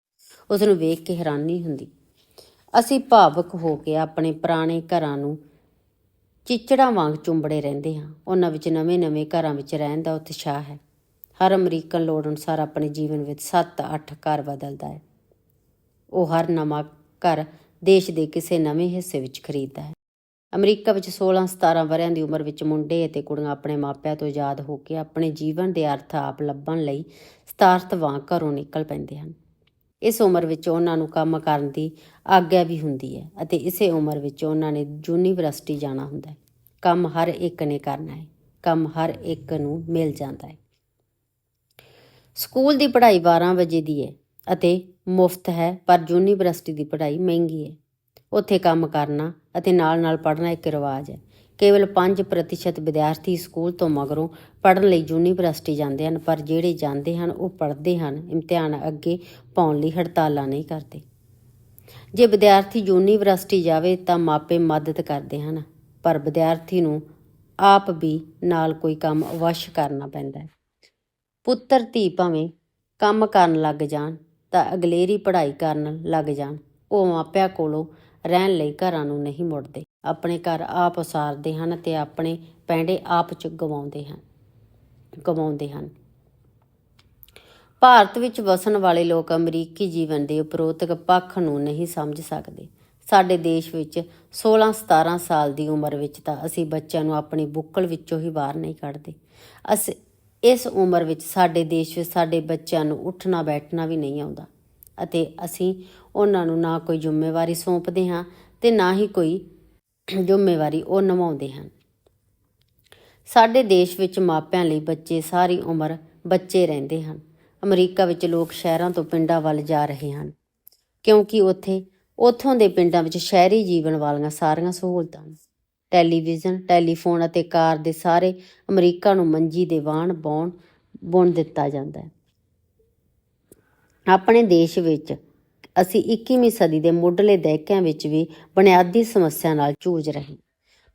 [SPEAKER 1] ਉਸ ਨੂੰ ਵੇਖ ਕੇ ਹੈਰਾਨੀ ਹੁੰਦੀ। ਅਸੀਂ ਭਾਵਕ ਹੋ ਕੇ ਆਪਣੇ ਪੁਰਾਣੇ ਘਰਾਂ ਨੂੰ ਚਿਚੜਾਂ ਵਾਂਗ ਚੁੰਬੜੇ ਰਹਿੰਦੇ ਹਾਂ। ਉਹਨਾਂ ਵਿੱਚ ਨਵੇਂ-ਨਵੇਂ ਘਰਾਂ ਵਿੱਚ ਰਹਿਣ ਦਾ ਉਤਸ਼ਾਹ ਹੈ। ਹਰ ਅਮਰੀਕਨ ਲੋੜ ਅਨੁਸਾਰ ਆਪਣੇ ਜੀਵਨ ਵਿੱਚ 7-8 ਘਰ ਬਦਲਦਾ ਹੈ। ਉਹ ਹਰ ਨਵਾਂ ਘਰ ਦੇਸ਼ ਦੇ ਕਿਸੇ ਨਵੇਂ ਹਿੱਸੇ ਵਿੱਚ ਖਰੀਦਦਾ ਹੈ। ਅਮਰੀਕਾ ਵਿੱਚ 16-17 ਵਰਿਆਂ ਦੀ ਉਮਰ ਵਿੱਚ ਮੁੰਡੇ ਅਤੇ ਕੁੜੀਆਂ ਆਪਣੇ ਮਾਪਿਆਂ ਤੋਂ ਆਜ਼ਾਦ ਹੋ ਕੇ ਆਪਣੇ ਜੀਵਨ ਦੇ ਅਰਥ ਆਪ ਲੱਭਣ ਲਈ ਸਤਾਰਥ ਵਾਂਗ ਘਰੋਂ ਨਿਕਲ ਪੈਂਦੇ ਹਨ। ਇਸ ਉਮਰ ਵਿੱਚ ਉਹਨਾਂ ਨੂੰ ਕੰਮ ਕਰਨ ਦੀ ਆਗਿਆ ਵੀ ਹੁੰਦੀ ਹੈ ਅਤੇ ਇਸੇ ਉਮਰ ਵਿੱਚ ਉਹਨਾਂ ਨੇ ਯੂਨੀਵਰਸਿਟੀ ਜਾਣਾ ਹੁੰਦਾ ਹੈ। ਕੰਮ ਹਰ ਇੱਕ ਨੇ ਕਰਨਾ ਹੈ। ਕੰਮ ਹਰ ਇੱਕ ਨੂੰ ਮਿਲ ਜਾਂਦਾ ਹੈ। ਸਕੂਲ ਦੀ ਪੜ੍ਹਾਈ 12 ਵਜੇ ਦੀ ਹੈ ਅਤੇ ਮੁਫਤ ਹੈ ਪਰ ਯੂਨੀਵਰਸਿਟੀ ਦੀ ਪੜ੍ਹਾਈ ਮਹਿੰਗੀ ਹੈ। ਉੱਥੇ ਕੰਮ ਕਰਨਾ ਅਤੇ ਨਾਲ-ਨਾਲ ਪੜ੍ਹਨਾ ਇੱਕ ਰਿਵਾਜ ਹੈ। ਕੇਵਲ 5% ਵਿਦਿਆਰਥੀ ਸਕੂਲ ਤੋਂ ਮਗਰੋਂ ਪੜ੍ਹਨ ਲਈ ਯੂਨੀਵਰਸਿਟੀ ਜਾਂਦੇ ਹਨ, ਪਰ ਜਿਹੜੇ ਜਾਂਦੇ ਹਨ, ਉਹ ਪੜ੍ਹਦੇ ਹਨ, ਇਮਤਿਹਾਨ ਅੱਗੇ ਪਾਉਣ ਲਈ ਹੜਤਾਲਾਂ ਨਹੀਂ ਕਰਦੇ। ਜੇ ਵਿਦਿਆਰਥੀ ਯੂਨੀਵਰਸਿਟੀ ਜਾਵੇ ਤਾਂ ਮਾਪੇ ਮਦਦ ਕਰਦੇ ਹਨ, ਪਰ ਵਿਦਿਆਰਥੀ ਨੂੰ ਆਪ ਵੀ ਨਾਲ ਕੋਈ ਕੰਮ ਅਵਸ਼ ਕਰਨਾ ਪੈਂਦਾ ਹੈ। ਪੁੱਤਰ ਧੀ ਭਾਵੇਂ ਕੰਮ ਕਰਨ ਲੱਗ ਜਾਣ, ਤਾਂ ਅਗਲੇਰੀ ਪੜ੍ਹਾਈ ਕਰਨ ਲੱਗ ਜਾਣ, ਉਹ ਮਾਪਿਆਂ ਕੋਲੋਂ ਰਹਿਣ ਲਈ ਘਰਾਂ ਨੂੰ ਨਹੀਂ ਮੁੜਦੇ। ਆਪਣੇ ਘਰ ਆਪ ਉਸਾਰਦੇ ਹਨ ਤੇ ਆਪਣੇ ਪੈਂਡੇ ਆਪ ਚ ਗਵਾਉਂਦੇ ਹਨ ਗਵਾਉਂਦੇ ਹਨ। ਭਾਰਤ ਵਿੱਚ ਵਸਣ ਵਾਲੇ ਲੋਕ ਅਮਰੀਕੀ ਜੀਵਨ ਦੇ ਉਪਰੋਤਕ ਪੱਖ ਨੂੰ ਨਹੀਂ ਸਮਝ ਸਕਦੇ। ਸਾਡੇ ਦੇਸ਼ ਵਿੱਚ 16-17 ਸਾਲ ਦੀ ਉਮਰ ਵਿੱਚ ਤਾਂ ਅਸੀਂ ਬੱਚਿਆਂ ਨੂੰ ਆਪਣੀ ਬੁੱਕਲ ਵਿੱਚੋਂ ਹੀ ਬਾਹਰ ਨਹੀਂ ਕੱਢਦੇ। ਅਸੀਂ, ਇਸ ਉਮਰ ਵਿੱਚ ਸਾਡੇ ਦੇਸ਼ ਵਿੱਚ ਸਾਡੇ ਬੱਚਿਆਂ ਨੂੰ ਉੱਠਣਾ ਬੈਠਣਾ ਵੀ ਨਹੀਂ ਆਉਂਦਾ। ਅਤੇ ਅਸੀਂ ਉਹਨਾਂ ਨੂੰ ਨਾ ਕੋਈ ਜ਼ਿੰਮੇਵਾਰੀ ਸੌਂਪਦੇ ਹਾਂ ਤੇ ਨਾ ਹੀ ਕੋਈ ਜ਼ਿੰਮੇਵਾਰੀ ਉਹ ਨਿਭਾਉਂਦੇ ਹਨ। ਸਾਡੇ ਦੇਸ਼ ਵਿੱਚ ਮਾਪਿਆਂ ਲਈ ਬੱਚੇ ਸਾਰੀ ਉਮਰ ਬੱਚੇ ਰਹਿੰਦੇ ਹਨ। ਅਮਰੀਕਾ ਵਿੱਚ ਲੋਕ ਸ਼ਹਿਰਾਂ ਤੋਂ ਪਿੰਡਾਂ ਵੱਲ ਜਾ ਰਹੇ ਹਨ। ਕਿਉਂਕਿ ਉੱਥੇ, ਉੱਥੋਂ ਦੇ ਪਿੰਡਾਂ ਵਿੱਚ ਸ਼ਹਿਰੀ ਜੀਵਨ ਵਾਲੀਆਂ ਸਾਰੀਆਂ ਸਹੂਲਤਾਂ ਹਨ। ਟੈਲੀਵਿਜ਼ਨ, ਟੈਲੀਫੋਨ ਅਤੇ ਕਾਰ ਦੇ ਸਾਰੇ ਅਮਰੀਕਾ ਨੂੰ ਮੰਜੀ ਦੇ ਵਾਹਣ ਬੌਣ, ਬੁਣ ਦਿੱਤਾ ਜਾਂਦਾ ਹੈ। ਆਪਣੇ ਦੇਸ਼ ਵਿੱਚ ਅਸੀਂ 21ਵੀਂ ਸਦੀ ਦੇ ਮੁੱਢਲੇ ਦਹਾਕਿਆਂ ਵਿੱਚ ਵੀ ਬੁਨਿਆਦੀ ਸਮੱਸਿਆ ਨਾਲ ਜੂਝ ਰਹੇ। ਹਾਂ।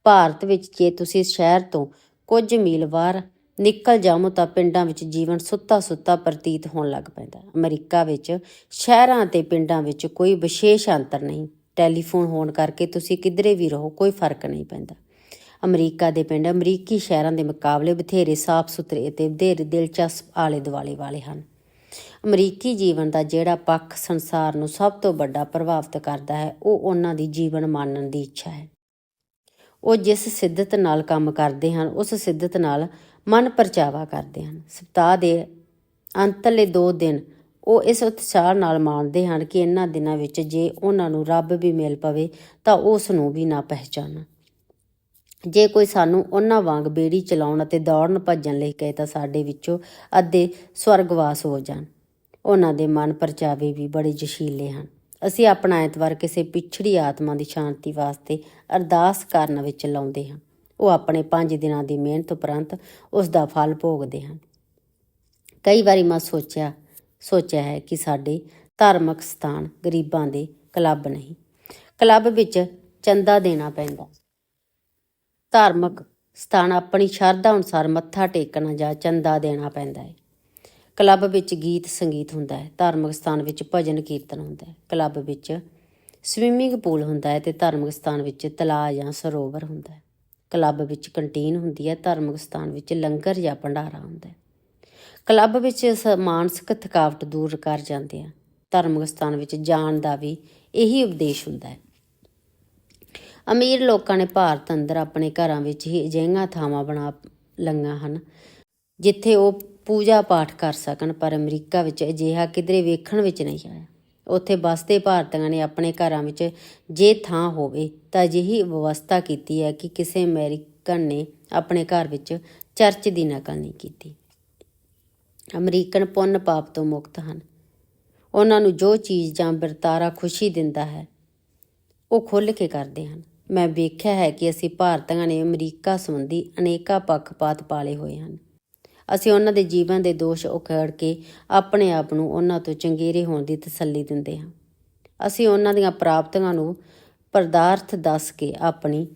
[SPEAKER 1] ਭਾਰਤ ਵਿੱਚ ਜੇ ਤੁਸੀਂ ਸ਼ਹਿਰ ਤੋਂ ਕੁਝ ਮੀਲ ਬਾਹਰ ਨਿਕਲ ਜਾਵੋ ਤਾਂ ਪਿੰਡਾਂ ਵਿੱਚ ਜੀਵਨ ਸੁੱਤਾ ਸੁੱਤਾ ਪ੍ਰਤੀਤ ਹੋਣ ਲੱਗ ਪੈਂਦਾ। ਅਮਰੀਕਾ ਵਿੱਚ ਸ਼ਹਿਰਾਂ ਅਤੇ ਪਿੰਡਾਂ ਵਿੱਚ ਕੋਈ ਵਿਸ਼ੇਸ਼ ਅੰਤਰ ਨਹੀਂ। ਟੈਲੀਫੋਨ ਹੋਣ ਕਰਕੇ ਤੁਸੀਂ ਕਿਧਰੇ ਵੀ ਰਹੋ, ਕੋਈ ਫ਼ਰਕ ਨਹੀਂ ਪੈਂਦਾ। ਅਮਰੀਕਾ ਦੇ ਪਿੰਡ ਅਮਰੀਕੀ ਸ਼ਹਿਰਾਂ ਦੇ ਮੁਕਾਬਲੇ ਬਥੇਰੇ ਸਾਫ਼ ਸੁਥਰੇ ਅਤੇ ਵਧੇਰੇ ਦਿਲਚਸਪ ਆਲੇ ਦੁਆਲੇ ਵਾਲੇ ਹਨ। ਅਮਰੀਕੀ ਜੀਵਨ ਦਾ ਜਿਹੜਾ ਪੱਖ ਸੰਸਾਰ ਨੂੰ ਸਭ ਤੋਂ ਵੱਡਾ ਪ੍ਰਭਾਵਿਤ ਕਰਦਾ ਹੈ, ਉਹ ਉਹਨਾਂ ਦੀ ਜੀਵਨ ਮਾਨਣ ਦੀ ਇੱਛਾ ਹੈ। ਉਹ ਜਿਸ ਸਿੱਧਤ ਨਾਲ ਕੰਮ ਕਰਦੇ ਹਨ, ਉਸ ਸਿੱਧਤ ਨਾਲ ਮਨ ਪਰਚਾਵਾ ਕਰਦੇ ਹਨ। ਸਪਤਾਹ ਦੇ ਅੰਤਲੇ ਦੋ ਦਿਨ ਉਹ ਇਸ ਉਤਸ਼ਾਹ ਨਾਲ ਮਾਣਦੇ ਹਨ ਕਿ ਇਹਨਾਂ ਦਿਨਾਂ ਵਿੱਚ ਜੇ ਉਹਨਾਂ ਨੂੰ ਰੱਬ ਵੀ ਮਿਲ ਪਵੇ, ਤਾਂ ਉਸ ਨੂੰ ਵੀ ਨਾ ਪਹਿਚਾਨਣ ਜੇ ਕੋਈ ਸਾਨੂੰ ਉਹਨਾਂ ਵਾਂਗ ਬੇੜੀ ਚਲਾਉਣ ਅਤੇ ਦੌੜਨ ਭੱਜਣ ਲਈ ਕਹੇ, ਤਾਂ ਸਾਡੇ ਵਿੱਚੋਂ ਅੱਧੇ ਸਵਰਗਵਾਸ ਹੋ ਜਾਣ। ਉਹਨਾਂ ਦੇ ਮਨ ਪਰਚਾਵੇ ਵੀ ਬੜੇ ਜਸ਼ੀਲੇ ਹਨ। ਅਸੀਂ ਆਪਣਾ ਐਤਵਾਰ ਕਿਸੇ ਪਿਛੜੀ ਆਤਮਾ ਦੀ ਸ਼ਾਂਤੀ ਵਾਸਤੇ ਅਰਦਾਸ ਕਰਨ ਵਿੱਚ ਲਾਉਂਦੇ ਹਾਂ। ਉਹ ਆਪਣੇ 5 ਦਿਨਾਂ ਦੀ ਮਿਹਨਤ ਉਪਰੰਤ ਉਸ ਦਾ ਫਲ ਭੋਗਦੇ ਹਨ। ਕਈ ਵਾਰੀ ਮੈਂ ਸੋਚਿਆ ਸੋਚਿਆ ਹੈ ਕਿ ਸਾਡੇ ਧਾਰਮਿਕ ਸਥਾਨ ਗਰੀਬਾਂ ਦੇ ਕਲੱਬ ਨਹੀਂ। ਕਲੱਬ ਵਿੱਚ ਚੰਦਾ ਦੇਣਾ ਪੈਂਦਾ। ਧਾਰਮਿਕ ਸਥਾਨ ਆਪਣੀ ਸ਼ਰਧਾ ਅਨੁਸਾਰ ਮੱਥਾ ਟੇਕਣਾ ਜਾਂ ਚੰਦਾ ਦੇਣਾ ਪੈਂਦਾ ਹੈ। ਕਲੱਬ ਵਿੱਚ ਗੀਤ, ਸੰਗੀਤ ਹੁੰਦਾ ਹੈ, ਧਾਰਮਿਕ ਸਥਾਨ ਵਿੱਚ ਭਜਨ, ਕੀਰਤਨ ਹੁੰਦਾ ਹੈ। ਕਲੱਬ ਵਿੱਚ ਸਵਿਮਿੰਗ ਪੂਲ ਹੁੰਦਾ ਹੈ ਤੇ ਧਾਰਮਿਕ ਸਥਾਨ ਵਿੱਚ ਤਲਾਅ ਜਾਂ ਸਰੋਵਰ ਹੁੰਦਾ ਹੈ। ਕਲੱਬ ਵਿੱਚ ਕੰਟੀਨ ਹੁੰਦੀ ਹੈ, ਧਾਰਮਿਕ ਸਥਾਨ ਵਿੱਚ ਲੰਗਰ ਜਾਂ ਭੰਡਾਰਾ ਹੁੰਦਾ ਹੈ। ਕਲੱਬ ਵਿੱਚ ਸ- ਮਾਨਸਿਕ ਥਕਾਵਟ ਦੂਰ ਕਰ ਜਾਂਦੇ ਆ। ਧਾਰਮਿਕ ਸਥਾਨ ਵਿੱਚ ਜਾਣ ਦਾ ਵੀ ਇਹੀ ਉਪਦੇਸ਼ ਹੁੰਦਾ ਹੈ। ਅਮੀਰ ਲੋਕਾਂ ਨੇ ਭਾਰਤ ਅੰਦਰ ਆਪਣੇ ਘਰਾਂ ਵਿੱਚ ਹੀ ਅਜਿਹੀਆਂ ਥਾਵਾਂ ਬਣਾ ਲਈਆਂ ਹਨ, ਜਿੱਥੇ ਉਹ ਪੂਜਾ ਪਾਠ ਕਰ ਸਕਣ, ਪਰ ਅਮਰੀਕਾ ਵਿੱਚ ਅਜਿਹਾ ਕਿਧਰੇ ਵੇਖਣ ਵਿੱਚ ਨਹੀਂ ਆਇਆ। ਉੱਥੇ ਬਸਦੇ ਭਾਰਤੀਆਂ ਨੇ ਆਪਣੇ ਘਰਾਂ ਵਿੱਚ ਜੇ ਥਾਂ ਹੋਵੇ ਤਾਂ ਅਜਿਹੀ ਵਿਵਸਥਾ ਕੀਤੀ ਹੈ ਕਿ ਕਿਸੇ ਅਮਰੀਕਨ ਨੇ ਆਪਣੇ ਘਰ ਵਿੱਚ ਚਰਚ ਦੀ ਨਕਲ ਨਹੀਂ ਕੀਤੀ। ਅਮਰੀਕਨ ਪੁੰਨ ਪਾਪ ਤੋਂ ਮੁਕਤ ਹਨ। ਉਹਨਾਂ ਨੂੰ ਜੋ ਚੀਜ਼ ਜਾਂ ਵਰਤਾਰਾ ਖੁਸ਼ੀ ਦਿੰਦਾ ਹੈ, ਉਹ ਖੁੱਲ੍ਹ ਕੇ ਕਰਦੇ ਹਨ। ਮੈਂ ਵੇਖਿਆ ਹੈ ਕਿ ਅਸੀਂ ਭਾਰਤੀਆਂ ਨੇ ਅਮਰੀਕਾ ਸੰਬੰਧੀ ਅਨੇਕਾਂ ਪੱਖਪਾਤ ਪਾਲੇ ਹੋਏ ਹਨ। ਅਸੀਂ ਉਹਨਾਂ ਦੇ ਜੀਵਨ ਦੇ ਦੋਸ਼ ਉਖੜ ਕੇ ਆਪਣੇ ਆਪ ਨੂੰ ਉਹਨਾਂ ਤੋਂ ਚੰਗੇਰੇ ਹੋਣ ਦੀ ਤਸੱਲੀ ਦਿੰਦੇ ਹਾਂ। ਅਸੀਂ ਉਹਨਾਂ ਦੀਆਂ ਪ੍ਰਾਪਤੀਆਂ ਨੂੰ ਪਦਾਰਥ ਦੱਸ ਕੇ ਆਪਣੀ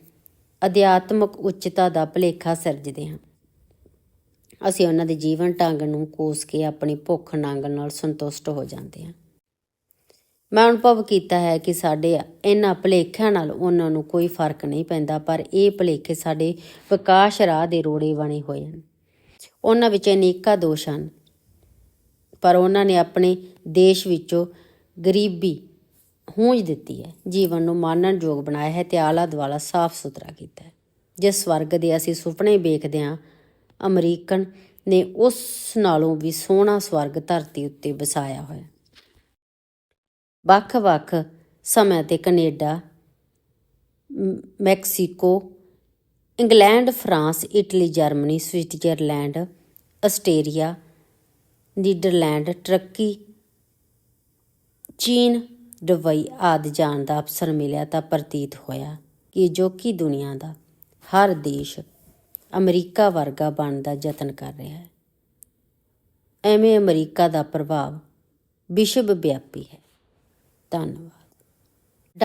[SPEAKER 1] ਅਧਿਆਤਮਕ ਉੱਚਤਾ ਦਾ ਭੁਲੇਖਾ ਸਿਰਜਦੇ ਹਾਂ। ਅਸੀਂ ਉਹਨਾਂ ਦੇ ਜੀਵਨ ਢੰਗ ਨੂੰ ਕੋਸ ਕੇ ਆਪਣੀ ਭੁੱਖ ਨੰਗ ਨਾਲ ਸੰਤੁਸ਼ਟ ਹੋ ਜਾਂਦੇ ਹਾਂ। ਮੈਂ ਅਨੁਭਵ ਕੀਤਾ ਹੈ ਕਿ ਸਾਡੇ ਇਹਨਾਂ ਭੁਲੇਖਿਆਂ ਨਾਲ ਉਹਨਾਂ ਨੂੰ ਕੋਈ ਫ਼ਰਕ ਨਹੀਂ ਪੈਂਦਾ, ਪਰ ਇਹ ਭੁਲੇਖੇ ਸਾਡੇ ਵਿਕਾਸ ਰਾਹ ਦੇ ਰੋੜੇ ਬਣੇ ਹੋਏ ਹਨ। ਉਹਨਾਂ ਵਿੱਚ ਅਨੇਕਾਂ ਦੋਸ਼ ਹਨ। ਪਰ ਉਹਨਾਂ ਨੇ ਆਪਣੇ ਦੇਸ਼ ਵਿੱਚੋਂ ਗਰੀਬੀ ਹੂੰਜ ਦਿੱਤੀ ਹੈ। ਜੀਵਨ ਨੂੰ ਮਾਨਣ ਯੋਗ ਬਣਾਇਆ ਹੈ ਤੇ ਆਲਾ ਦੁਆਲਾ ਸਾਫ਼ ਸੁਥਰਾ ਕੀਤਾ ਹੈ। ਜਿਸ ਸਵਰਗ ਦੇ ਅਸੀਂ ਸੁਪਨੇ ਵੇਖਦੇ ਹਾਂ, ਅਮਰੀਕਨ ਨੇ ਉਸ ਨਾਲੋਂ ਵੀ ਸੋਹਣਾ ਸਵਰਗ ਧਰਤੀ ਉੱਤੇ ਵਸਾਇਆ ਹੋਇਆ ਵੱਖ-ਵੱਖ ਸਮੇਂ ਤੇ ਕੈਨੇਡਾ, ਮ- Mexico England, France, Italy, Germany, Switzerland, Australia, Netherland, Turkey, ਚੀਨ, ਦੁਬਈ ਆਦਿ ਜਾਣ ਦਾ ਅਵਸਰ ਮਿਲਿਆ ਤਾਂ ਪ੍ਰਤੀਤ ਹੋਇਆ ਕਿ ਅਜੋਕੀ ਦੁਨੀਆ ਦਾ ਹਰ ਦੇਸ਼ ਅਮਰੀਕਾ ਵਰਗਾ ਬਣਨ ਦਾ ਯਤਨ ਕਰ ਰਿਹਾ ਹੈ। ਐਵੇਂ ਅਮਰੀਕਾ ਦਾ ਪ੍ਰਭਾਵ ਵਿਸ਼ਵ ਵਿਆਪੀ ਹੈ। ਧੰਨਵਾਦ।